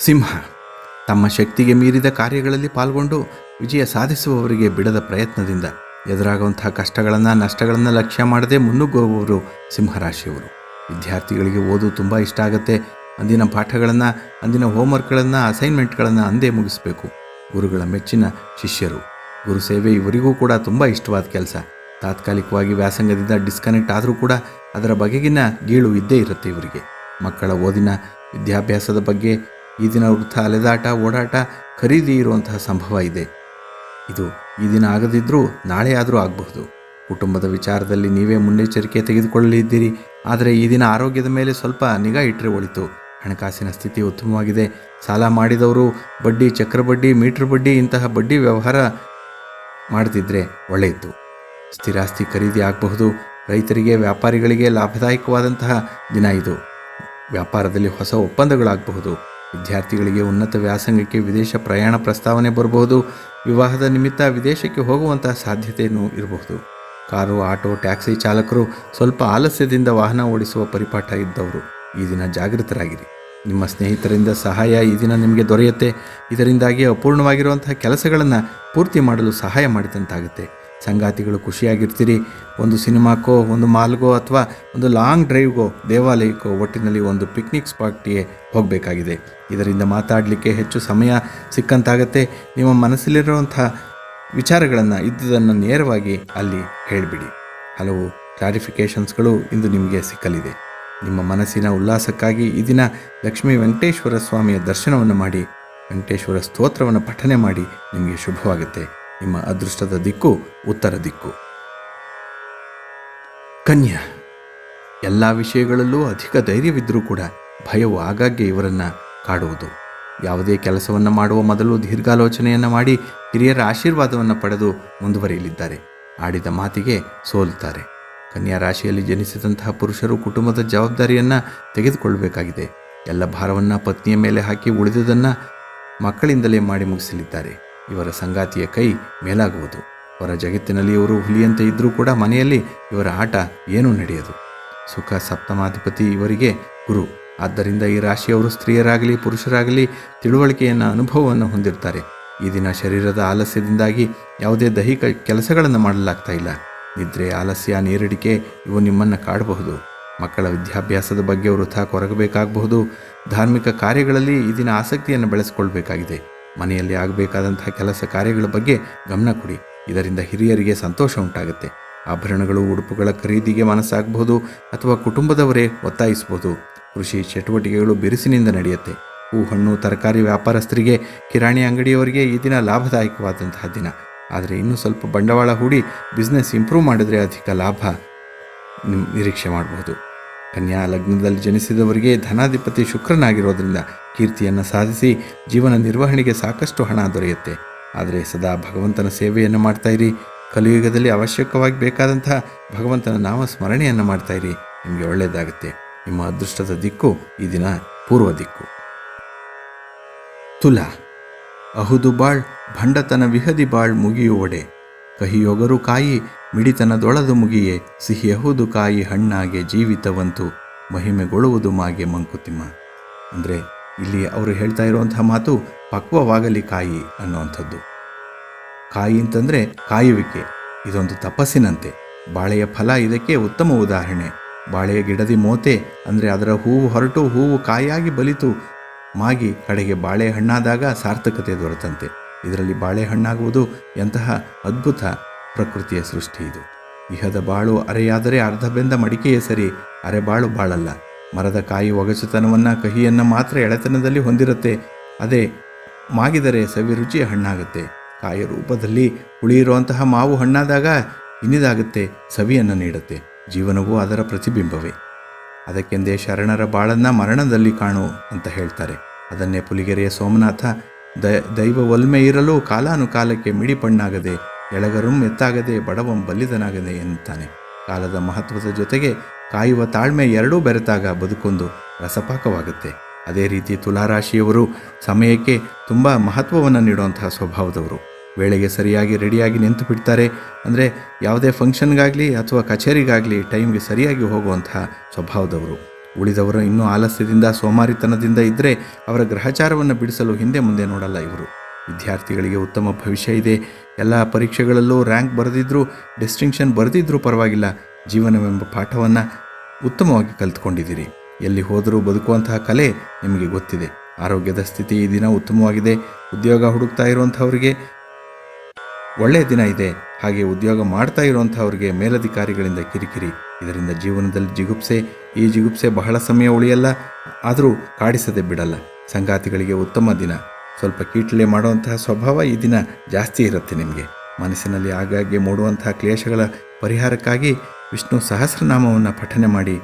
ಸಿಂಹ, ತಮ್ಮ ಶಕ್ತಿಗೆ ಮೀರಿದ ಕಾರ್ಯಗಳಲ್ಲಿ ಪಾಲ್ಗೊಂಡು ವಿಜಯ ಸಾಧಿಸುವವರಿಗೆ ಬಿಡದ ಪ್ರಯತ್ನದಿಂದ ಎದುರಾಗುವಂತಹ ಕಷ್ಟಗಳನ್ನು, ನಷ್ಟಗಳನ್ನು ಲಕ್ಷ್ಯ ಮಾಡದೆ ಮುನ್ನುಗ್ಗುವವರು ಸಿಂಹರಾಶಿಯವರು. ವಿದ್ಯಾರ್ಥಿಗಳಿಗೆ ಓದು ತುಂಬ ಇಷ್ಟ ಆಗುತ್ತೆ. ಅಂದಿನ ಪಾಠಗಳನ್ನು, ಅಂದಿನ ಹೋಮ್ವರ್ಕ್ಗಳನ್ನು ಅಸೈನ್ಮೆಂಟ್ಗಳನ್ನು ಅಂದೇ ಮುಗಿಸಬೇಕು. ಗುರುಗಳ ಮೆಚ್ಚಿನ ಶಿಷ್ಯರು. ಗುರು ಸೇವೆ ಇವರಿಗೂ ಕೂಡ ತುಂಬ ಇಷ್ಟವಾದ ಕೆಲಸ. ತಾತ್ಕಾಲಿಕವಾಗಿ ವ್ಯಾಸಂಗದಿಂದ ಡಿಸ್ಕನೆಕ್ಟ್ ಆದರೂ ಕೂಡ ಅದರ ಬಗೆಗಿನ ಗೀಳು ಇದ್ದೇ ಇರುತ್ತೆ ಇವರಿಗೆ. ಮಕ್ಕಳ ಓದಿನ ವಿದ್ಯಾಭ್ಯಾಸದ ಬಗ್ಗೆ ಈ ದಿನ ವೃಥ ಅಲೆದಾಟ, ಓಡಾಟ ಖರೀದಿ ಇರುವಂತಹ ಸಂಭವ ಇದೆ. ಇದು ಈ ದಿನ ಆಗದಿದ್ದರೂ ನಾಳೆ ಆದರೂ ಆಗಬಹುದು. ಕುಟುಂಬದ ವಿಚಾರದಲ್ಲಿ ನೀವೇ ಮುನ್ನೆಚ್ಚರಿಕೆ ತೆಗೆದುಕೊಳ್ಳಲಿದ್ದೀರಿ. ಆದರೆ ಈ ದಿನ ಆರೋಗ್ಯದ ಮೇಲೆ ಸ್ವಲ್ಪ ನಿಗಾ ಇಟ್ಟರೆ ಒಳಿತು. ಹಣಕಾಸಿನ ಸ್ಥಿತಿ ಉತ್ತಮವಾಗಿದೆ. ಸಾಲ ಮಾಡಿದವರು ಬಡ್ಡಿ ಚಕ್ರಬಡ್ಡಿ ಮೀಟರ್ ಬಡ್ಡಿ ಇಂತಹ ಬಡ್ಡಿ ವ್ಯವಹಾರ ಮಾಡ್ತಿದ್ರೆ ಒಳ್ಳೆಯದು. ಸ್ಥಿರಾಸ್ತಿ ಖರೀದಿ ಆಗಬಹುದು. ರೈತರಿಗೆ, ವ್ಯಾಪಾರಿಗಳಿಗೆ ಲಾಭದಾಯಕವಾದಂತಹ ದಿನ ಇದು. ವ್ಯಾಪಾರದಲ್ಲಿ ಹೊಸ ಒಪ್ಪಂದಗಳಾಗಬಹುದು. ವಿದ್ಯಾರ್ಥಿಗಳಿಗೆ ಉನ್ನತ ವ್ಯಾಸಂಗಕ್ಕೆ ವಿದೇಶ ಪ್ರಯಾಣ ಪ್ರಸ್ತಾವನೆ ಬರಬಹುದು. ವಿವಾಹದ ನಿಮಿತ್ತ ವಿದೇಶಕ್ಕೆ ಹೋಗುವಂತಹ ಸಾಧ್ಯತೆಯನ್ನು ಇರಬಹುದು. ಕಾರು, ಆಟೋ, ಟ್ಯಾಕ್ಸಿ ಚಾಲಕರು ಸ್ವಲ್ಪ ಆಲಸ್ಯದಿಂದ ವಾಹನ ಓಡಿಸುವ ಪರಿಪಾಠ ಇದ್ದವರು. ಈ ದಿನ ಜಾಗೃತರಾಗಿರಿ. ನಿಮ್ಮ ಸ್ನೇಹಿತರಿಂದ ಸಹಾಯ ಈ ದಿನ ನಿಮಗೆ ದೊರೆಯುತ್ತೆ. ಇದರಿಂದಾಗಿ ಅಪೂರ್ಣವಾಗಿರುವಂತಹ ಕೆಲಸಗಳನ್ನು ಪೂರ್ತಿ ಮಾಡಲು ಸಹಾಯ ಮಾಡಿದಂತಾಗುತ್ತೆ. ಸಂಗಾತಿಗಳು ಖುಷಿಯಾಗಿರ್ತೀರಿ. ಒಂದು ಸಿನಿಮಾಕ್ಕೋ ಒಂದು ಮಾಲ್ಗೋ ಅಥವಾ ಒಂದು ಲಾಂಗ್ ಡ್ರೈವ್ಗೋ, ದೇವಾಲಯಕ್ಕೋ ಒಟ್ಟಿನಲ್ಲಿ ಒಂದು ಪಿಕ್ನಿಕ್ ಸ್ಪಾಟ್ಗೆ ಹೋಗಬೇಕಾಗಿದೆ. ಇದರಿಂದ ಮಾತಾಡಲಿಕ್ಕೆ ಹೆಚ್ಚು ಸಮಯ ಸಿಕ್ಕಂತಾಗತ್ತೆ. ನಿಮ್ಮ ಮನಸ್ಸಲ್ಲಿರುವಂಥ ವಿಚಾರಗಳನ್ನು ಇದ್ದುದನ್ನು ನೇರವಾಗಿ ಅಲ್ಲಿ ಹೇಳಿಬಿಡಿ. ಹಲವು ಕ್ಲಾರಿಫಿಕೇಷನ್ಸ್ಗಳು ಇಂದು ನಿಮಗೆ ಸಿಕ್ಕಲಿದೆ. ನಿಮ್ಮ ಮನಸ್ಸಿನ ಉಲ್ಲಾಸಕ್ಕಾಗಿ ಈ ದಿನ ಲಕ್ಷ್ಮೀ ವೆಂಕಟೇಶ್ವರ ಸ್ವಾಮಿಯ ದರ್ಶನವನ್ನು ಮಾಡಿ, ವೆಂಕಟೇಶ್ವರ ಸ್ತೋತ್ರವನ್ನು ಪಠನೆ ಮಾಡಿ ನಿಮಗೆ ಶುಭವಾಗುತ್ತೆ. ನಿಮ್ಮ ಅದೃಷ್ಟದ ದಿಕ್ಕು ಉತ್ತರ ದಿಕ್ಕು. ಕನ್ಯಾ, ಎಲ್ಲ ವಿಷಯಗಳಲ್ಲೂ ಅಧಿಕ ಧೈರ್ಯವಿದ್ದರೂ ಕೂಡ ಭಯವು ಆಗಾಗ್ಗೆ ಇವರನ್ನು ಕಾಡುವುದು. ಯಾವುದೇ ಕೆಲಸವನ್ನು ಮಾಡುವ ಮೊದಲು ದೀರ್ಘಾಲೋಚನೆಯನ್ನು ಮಾಡಿ ಹಿರಿಯರ ಆಶೀರ್ವಾದವನ್ನು ಪಡೆದು ಮುಂದುವರಿಯಲಿದ್ದಾರೆ. ಆಡಿದ ಮಾತಿಗೆ ಸೋಲುತ್ತಾರೆ. ಕನ್ಯಾ ರಾಶಿಯಲ್ಲಿ ಜನಿಸಿದಂತಹ ಪುರುಷರು ಕುಟುಂಬದ ಜವಾಬ್ದಾರಿಯನ್ನು ತೆಗೆದುಕೊಳ್ಳಬೇಕಾಗಿದೆ ಎಲ್ಲ ಭಾರವನ್ನು ಪತ್ನಿಯ ಮೇಲೆ ಹಾಕಿ ಉಳಿದುದನ್ನು ಮಕ್ಕಳಿಂದಲೇ ಮಾಡಿ ಮುಗಿಸಲಿದ್ದಾರೆ. ಇವರ ಸಂಗಾತಿಯ ಕೈ ಮೇಲಾಗುವುದು. ಹೊರ ಜಗತ್ತಿನಲ್ಲಿ ಇವರು ಹುಲಿಯಂತೆ ಇದ್ದರೂ ಕೂಡ ಮನೆಯಲ್ಲಿ ಇವರ ಆಟ ಏನೂ ನಡೆಯದು. ಸುಖ ಸಪ್ತಮಾಧಿಪತಿ ಇವರಿಗೆ ಗುರು. ಆದ್ದರಿಂದ ಈ ರಾಶಿಯವರು ಸ್ತ್ರೀಯರಾಗಲಿ, ಪುರುಷರಾಗಲಿ ತಿಳುವಳಿಕೆಯನ್ನು, ಅನುಭವವನ್ನು ಹೊಂದಿರ್ತಾರೆ. ಈ ದಿನ ಶರೀರದ ಆಲಸ್ಯದಿಂದಾಗಿ ಯಾವುದೇ ದೈಹಿಕ ಕೆಲಸಗಳನ್ನು ಮಾಡಲಾಗ್ತಾ ಇಲ್ಲ. ನಿದ್ರೆ, ಆಲಸ್ಯ, ನೀರಡಿಕೆ, ಇವು ನಿಮ್ಮನ್ನು ಕಾಡಬಹುದು. ಮಕ್ಕಳ ವಿದ್ಯಾಭ್ಯಾಸದ ಬಗ್ಗೆ ವೃಥ ಕೊರಗಬೇಕಾಗಬಹುದು. ಧಾರ್ಮಿಕ ಕಾರ್ಯಗಳಲ್ಲಿ ಈ ದಿನ ಆಸಕ್ತಿಯನ್ನು ಬೆಳೆಸಿಕೊಳ್ಬೇಕಾಗಿದೆ. ಮನೆಯಲ್ಲಿ ಆಗಬೇಕಾದಂತಹ ಕೆಲಸ ಕಾರ್ಯಗಳ ಬಗ್ಗೆ ಗಮನ ಕೊಡಿ. ಇದರಿಂದ ಹಿರಿಯರಿಗೆ ಸಂತೋಷ ಉಂಟಾಗುತ್ತೆ. ಆಭರಣಗಳು, ಉಡುಪುಗಳ ಖರೀದಿಗೆ ಮನಸ್ಸಾಗಬಹುದು ಅಥವಾ ಕುಟುಂಬದವರೇ ಒತ್ತಾಯಿಸಬಹುದು. ಕೃಷಿ ಚಟುವಟಿಕೆಗಳು ಬಿರುಸಿನಿಂದ ನಡೆಯುತ್ತೆ. ಹೂ ಹಣ್ಣು ತರಕಾರಿ ವ್ಯಾಪಾರಸ್ಥರಿಗೆ ಕಿರಾಣಿ ಅಂಗಡಿಯವರಿಗೆ ಈ ದಿನ ಲಾಭದಾಯಕವಾದಂತಹ ದಿನ. ಆದರೆ ಇನ್ನೂ ಸ್ವಲ್ಪ ಬಂಡವಾಳ ಹೂಡಿ ಬಿಸ್ನೆಸ್ ಇಂಪ್ರೂವ್ ಮಾಡಿದರೆ ಅಧಿಕ ಲಾಭ ನಿರೀಕ್ಷೆ ಮಾಡಬಹುದು ಕನ್ಯಾ ಲಗ್ನದಲ್ಲಿ ಜನಿಸಿದವರಿಗೆ ಧನಾಧಿಪತಿ ಶುಕ್ರನಾಗಿರೋದ್ರಿಂದ ಕೀರ್ತಿಯನ್ನು ಸಾಧಿಸಿ ಜೀವನ ನಿರ್ವಹಣೆಗೆ ಸಾಕಷ್ಟು ಹಣ ದೊರೆಯುತ್ತೆ. ಆದರೆ ಸದಾ ಭಗವಂತನ ಸೇವೆಯನ್ನು ಮಾಡ್ತಾ ಇರಿ. ಕಲಿಯುಗದಲ್ಲಿ ಅವಶ್ಯಕವಾಗಿ ಬೇಕಾದಂತಹ ಭಗವಂತನ ನಾಮ ಸ್ಮರಣೆಯನ್ನು ಮಾಡ್ತಾ ಇರಿ. ನಿಮಗೆ ಒಳ್ಳೆಯದಾಗುತ್ತೆ ನಿಮ್ಮ ಅದೃಷ್ಟದ ದಿಕ್ಕು ಈ ದಿನ ಪೂರ್ವ ದಿಕ್ಕು. ತುಲಾ. ಅಹುದು ಬಾಳ್ ಭಂಡತನ ವಿಹದಿ ಬಾಳ್ ಮುಗಿಯುವಡೆ. ಕಹಿಯೊಗರು ಕಾಯಿ ಮಿಡಿತನದೊಳದು ಮುಗಿಯೇ. ಸಿಹಿಯಹುದು ಕಾಯಿ ಹಣ್ಣಾಗೆ ಜೀವಿತವಂತು. ಮಹಿಮೆಗೊಳ್ಳುವುದು ಮಾಗೆ ಮಂಕುತಿಮ್ಮ. ಅಂದರೆ ಇಲ್ಲಿ ಅವರು ಹೇಳ್ತಾ ಇರುವಂತಹ ಮಾತು ಪಕ್ವವಾಗಲಿ ಕಾಯಿ ಅನ್ನುವಂಥದ್ದು. ಕಾಯಿ ಅಂತಂದರೆ ಕಾಯುವಿಕೆ. ಇದೊಂದು ತಪಸ್ಸಿನಂತೆ. ಬಾಳೆಯ ಫಲ ಇದಕ್ಕೆ ಉತ್ತಮ ಉದಾಹರಣೆ. ಬಾಳೆಯ ಗಿಡದಿ ಮೋತೆ ಅಂದರೆ ಅದರ ಹೂವು ಹೊರಟು ಹೂವು ಕಾಯಾಗಿ ಬಲಿತು. ಮಾಗಿ ಕಡೆಗೆ ಬಾಳೆಹಣ್ಣಾದಾಗ ಸಾರ್ಥಕತೆ ದೊರೆತಂತೆ. ಇದರಲ್ಲಿ ಬಾಳೆಹಣ್ಣಾಗುವುದು ಎಂತಹ ಅದ್ಭುತ ಪ್ರಕೃತಿಯ ಸೃಷ್ಟಿ ಇದು. ಇಹದ ಬಾಳು ಅರೆಯಾದರೆ ಅರ್ಧ ಬೆಂದ ಮಡಿಕೆಯೇ ಸರಿ ಅರೆಬಾಳು ಬಾಳಲ್ಲ. ಮರದ ಕಾಯಿ ಒಗಚುತನವನ್ನು ಕಹಿಯನ್ನು ಮಾತ್ರ ಎಳೆತನದಲ್ಲಿ ಹೊಂದಿರುತ್ತೆ. ಅದೇ ಮಾಗಿದರೆ ಸವಿ ರುಚಿಯ ಹಣ್ಣಾಗುತ್ತೆ. ಕಾಯ ರೂಪದಲ್ಲಿ ಉಳಿಯಿರುವಂತಹ ಮಾವು ಹಣ್ಣಾದಾಗ ಇನಿದಾಗುತ್ತೆ, ಸವಿಯನ್ನು ನೀಡುತ್ತೆ. ಜೀವನವೂ ಅದರ ಪ್ರತಿಬಿಂಬವೇ. ಅದಕ್ಕೆಂದೇ ಶರಣರ ಬಾಳನ್ನ ಮರಣದಲ್ಲಿ ಕಾಣು ಅಂತ ಹೇಳ್ತಾರೆ. ಅದನ್ನೇ ಪುಲಿಗೆರೆಯ ಸೋಮನಾಥ ದೈವ ಒಲ್ಮೆ ಇರಲು ಕಾಲಾನುಕಾಲಕ್ಕೆ ಮಿಡಿಪಣ್ಣಾಗದೆ, ಎಳಗರುಂ ಎತ್ತಾಗದೆ, ಬಡವಂ ಬಲ್ಲಿದನಾಗದೆ, ಎನ್ನುತ್ತಾನೆ. ಕಾಲದ ಮಹತ್ವದ ಜೊತೆಗೆ ಕಾಯುವ ತಾಳ್ಮೆ ಎರಡೂ ಬೆರೆತಾಗ ಬದುಕೊಂದು ರಸಪಾಕವಾಗುತ್ತೆ. ಅದೇ ರೀತಿ ತುಲಾರಾಶಿಯವರು ಸಮಯಕ್ಕೆ ತುಂಬ ಮಹತ್ವವನ್ನು ನೀಡುವಂತಹ ಸ್ವಭಾವದವರು. ವೇಳೆಗೆ ಸರಿಯಾಗಿ ರೆಡಿಯಾಗಿ ನಿಂತು ಬಿಡ್ತಾರೆ. ಅಂದರೆ ಯಾವುದೇ ಫಂಕ್ಷನ್ಗಾಗಲಿ ಅಥವಾ ಕಚೇರಿಗಾಗಲಿ ಟೈಮ್ಗೆ ಸರಿಯಾಗಿ ಹೋಗುವಂತಹ ಸ್ವಭಾವದವರು. ಉಳಿದವರು ಇನ್ನೂ ಆಲಸ್ಯದಿಂದ, ಸೋಮಾರಿತನದಿಂದ ಇದ್ದರೆ ಅವರ ಗ್ರಹಚಾರವನ್ನು ಬಿಡಿಸಲು ಹಿಂದೆ ಮುಂದೆ ನೋಡಲ್ಲ ಇವರು. ವಿದ್ಯಾರ್ಥಿಗಳಿಗೆ ಉತ್ತಮ ಭವಿಷ್ಯ ಇದೆ. ಎಲ್ಲ ಪರೀಕ್ಷೆಗಳಲ್ಲೂ ರ್ಯಾಂಕ್ ಬರೆದಿದ್ದರೂ ಡಿಸ್ಟಿಂಕ್ಷನ್ ಬರೆದಿದ್ದರೂ ಪರವಾಗಿಲ್ಲ. ಜೀವನವೆಂಬ ಪಾಠವನ್ನು ಉತ್ತಮವಾಗಿ ಕಲಿತ್ಕೊಂಡಿದ್ದೀರಿ. ಎಲ್ಲಿ ಹೋದರೂ ಬದುಕುವಂತಹ ಕಲೆ ನಿಮಗೆ ಗೊತ್ತಿದೆ. ಆರೋಗ್ಯದ ಸ್ಥಿತಿ ಈ ದಿನ ಉತ್ತಮವಾಗಿದೆ. ಉದ್ಯೋಗ ಹುಡುಕ್ತಾ ಇರುವಂಥವರಿಗೆ ಒಳ್ಳೆಯ ದಿನ ಇದೆ. ಹಾಗೆ ಉದ್ಯೋಗ ಮಾಡ್ತಾ ಇರುವಂಥವ್ರಿಗೆ ಮೇಲಧಿಕಾರಿಗಳಿಂದ ಕಿರಿಕಿರಿ. ಇದರಿಂದ ಜೀವನದಲ್ಲಿ ಜಿಗುಪ್ಸೆ, ಈ ಜಿಗುಪ್ಸೆ ಬಹಳ ಸಮಯ ಉಳಿಯಲ್ಲ. ಆದರೂ ಕಾಡಿಸದೆ ಬಿಡಲ್ಲ. ಸಂಗಾತಿಗಳಿಗೆ ಉತ್ತಮ ದಿನ. ಸ್ವಲ್ಪ ಕೀಟಲೆ ಮಾಡುವಂತಹ ಸ್ವಭಾವ ಈ ದಿನ ಜಾಸ್ತಿ ಇರುತ್ತೆ ನಿಮಗೆ. ಮನಸ್ಸಿನಲ್ಲಿ ಆಗಾಗ್ಗೆ ಮೂಡುವಂತಹ ಕ್ಲೇಶಗಳ ಪರಿಹಾರಕ್ಕಾಗಿ ವಿಷ್ಣು ಸಹಸ್ರನಾಮವನ್ನು ಪಠನೆ ಮಾಡಿ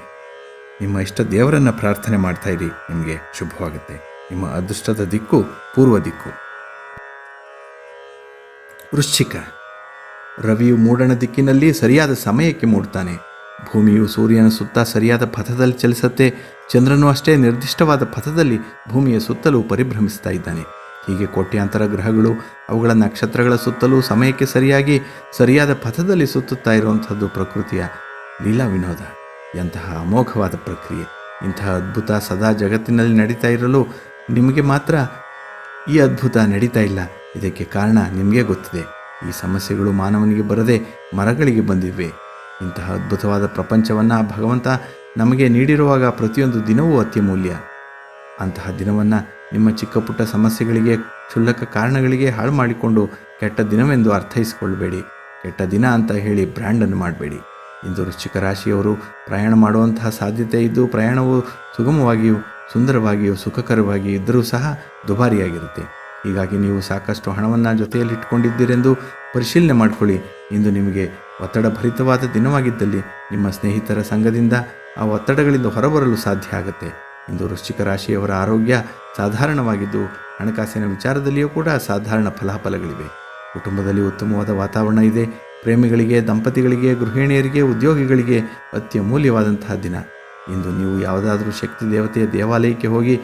ನಿಮ್ಮ ಇಷ್ಟ ದೇವರನ್ನು ಪ್ರಾರ್ಥನೆ ಮಾಡ್ತಾ ಇರಿ. ನಿಮಗೆ ಶುಭವಾಗುತ್ತೆ. ನಿಮ್ಮ ಅದೃಷ್ಟದ ದಿಕ್ಕು ಪೂರ್ವ ದಿಕ್ಕು. ವೃಶ್ಚಿಕ. ರವಿಯು ಮೂಡಣ ದಿಕ್ಕಿನಲ್ಲಿ ಸರಿಯಾದ ಸಮಯಕ್ಕೆ ಮೂಡ್ತಾನೆ. ಭೂಮಿಯು ಸೂರ್ಯನ ಸುತ್ತ ಸರಿಯಾದ ಪಥದಲ್ಲಿ ಚಲಿಸುತ್ತೆ. ಚಂದ್ರನು ಅಷ್ಟೇ ನಿರ್ದಿಷ್ಟವಾದ ಪಥದಲ್ಲಿ ಭೂಮಿಯ ಸುತ್ತಲೂ ಪರಿಭ್ರಮಿಸ್ತಾ ಇದ್ದಾನೆ. ಹೀಗೆ ಕೋಟ್ಯಾಂತರ ಗ್ರಹಗಳು, ಅವುಗಳ ನಕ್ಷತ್ರಗಳ ಸುತ್ತಲೂ ಸಮಯಕ್ಕೆ ಸರಿಯಾಗಿ ಸರಿಯಾದ ಪಥದಲ್ಲಿ ಸುತ್ತುತ್ತಾ ಇರುವಂಥದ್ದು ಪ್ರಕೃತಿಯ ಲೀಲಾ ವಿನೋದ. ಎಂತಹ ಅಮೋಘವಾದ ಪ್ರಕ್ರಿಯೆ. ಇಂತಹ ಅದ್ಭುತ ಸದಾ ಜಗತ್ತಿನಲ್ಲಿ ನಡೀತಾ ಇರಲು ನಿಮಗೆ ಮಾತ್ರ ಈ ಅದ್ಭುತ ನಡೀತಾ ಇಲ್ಲ. ಇದಕ್ಕೆ ಕಾರಣ ನಿಮಗೆ ಗೊತ್ತಿದೆ. ಈ ಸಮಸ್ಯೆಗಳು ಮಾನವನಿಗೆ ಬರದೆ ಮರಗಳಿಗೆ ಬಂದಿವೆ. ಇಂತಹ ಅದ್ಭುತವಾದ ಪ್ರಪಂಚವನ್ನು ಭಗವಂತ ನಮಗೆ ನೀಡಿರುವಾಗ ಪ್ರತಿಯೊಂದು ದಿನವೂ ಅತ್ಯಮೂಲ್ಯ. ಅಂತಹ ದಿನವನ್ನು ನಿಮ್ಮ ಚಿಕ್ಕ ಪುಟ್ಟ ಸಮಸ್ಯೆಗಳಿಗೆ, ಕ್ಷುಲ್ಲಕ ಕಾರಣಗಳಿಗೆ ಹಾಳು ಮಾಡಿಕೊಂಡು ಕೆಟ್ಟ ದಿನವೆಂದು ಅರ್ಥೈಸಿಕೊಳ್ಳಬೇಡಿ ಕೆಟ್ಟ ದಿನ ಅಂತ ಹೇಳಿ ಬ್ರ್ಯಾಂಡನ್ನು ಮಾಡಬೇಡಿ. ಇಂದು ವೃಶ್ಚಿಕ ರಾಶಿಯವರು ಪ್ರಯಾಣ ಮಾಡುವಂತಹ ಸಾಧ್ಯತೆ ಇದ್ದು ಪ್ರಯಾಣವು ಸುಗಮವಾಗಿಯೂ ಸುಂದರವಾಗಿಯೂ ಸುಖಕರವಾಗಿಯೂ ಇದ್ದರೂ ಸಹ ದುಬಾರಿಯಾಗಿರುತ್ತೆ. ಹೀಗಾಗಿ ನೀವು ಸಾಕಷ್ಟು ಹಣವನ್ನು ಜೊತೆಯಲ್ಲಿ ಇಟ್ಟುಕೊಂಡಿದ್ದೀರೆಂದು ಪರಿಶೀಲನೆ ಮಾಡಿಕೊಳ್ಳಿ. ಇಂದು ನಿಮಗೆ ಒತ್ತಡ ಭರಿತವಾದ ದಿನವಾಗಿದ್ದಲ್ಲಿ ನಿಮ್ಮ ಸ್ನೇಹಿತರ ಸಂಘದಿಂದ ಆ ಒತ್ತಡಗಳಿಂದ ಹೊರಬರಲು ಸಾಧ್ಯ ಆಗುತ್ತೆ. ಇಂದು ವೃಶ್ಚಿಕ ರಾಶಿಯವರ ಆರೋಗ್ಯ ಸಾಧಾರಣವಾಗಿದ್ದು, ಹಣಕಾಸಿನ ವಿಚಾರದಲ್ಲಿಯೂ ಕೂಡ ಸಾಧಾರಣ ಫಲಾಫಲಗಳಿವೆ. ಕುಟುಂಬದಲ್ಲಿ ಉತ್ತಮವಾದ ವಾತಾವರಣ ಇದೆ. ಪ್ರೇಮಿಗಳಿಗೆ, ದಂಪತಿಗಳಿಗೆ, ಗೃಹಿಣಿಯರಿಗೆ, ಉದ್ಯೋಗಿಗಳಿಗೆ ಅತ್ಯಮೂಲ್ಯವಾದಂತಹ ದಿನ. ಇಂದು ನೀವು ಯಾವುದಾದರೂ ಶಕ್ತಿ ದೇವತೆಯ ದೇವಾಲಯಕ್ಕೆ ಹೋಗಿ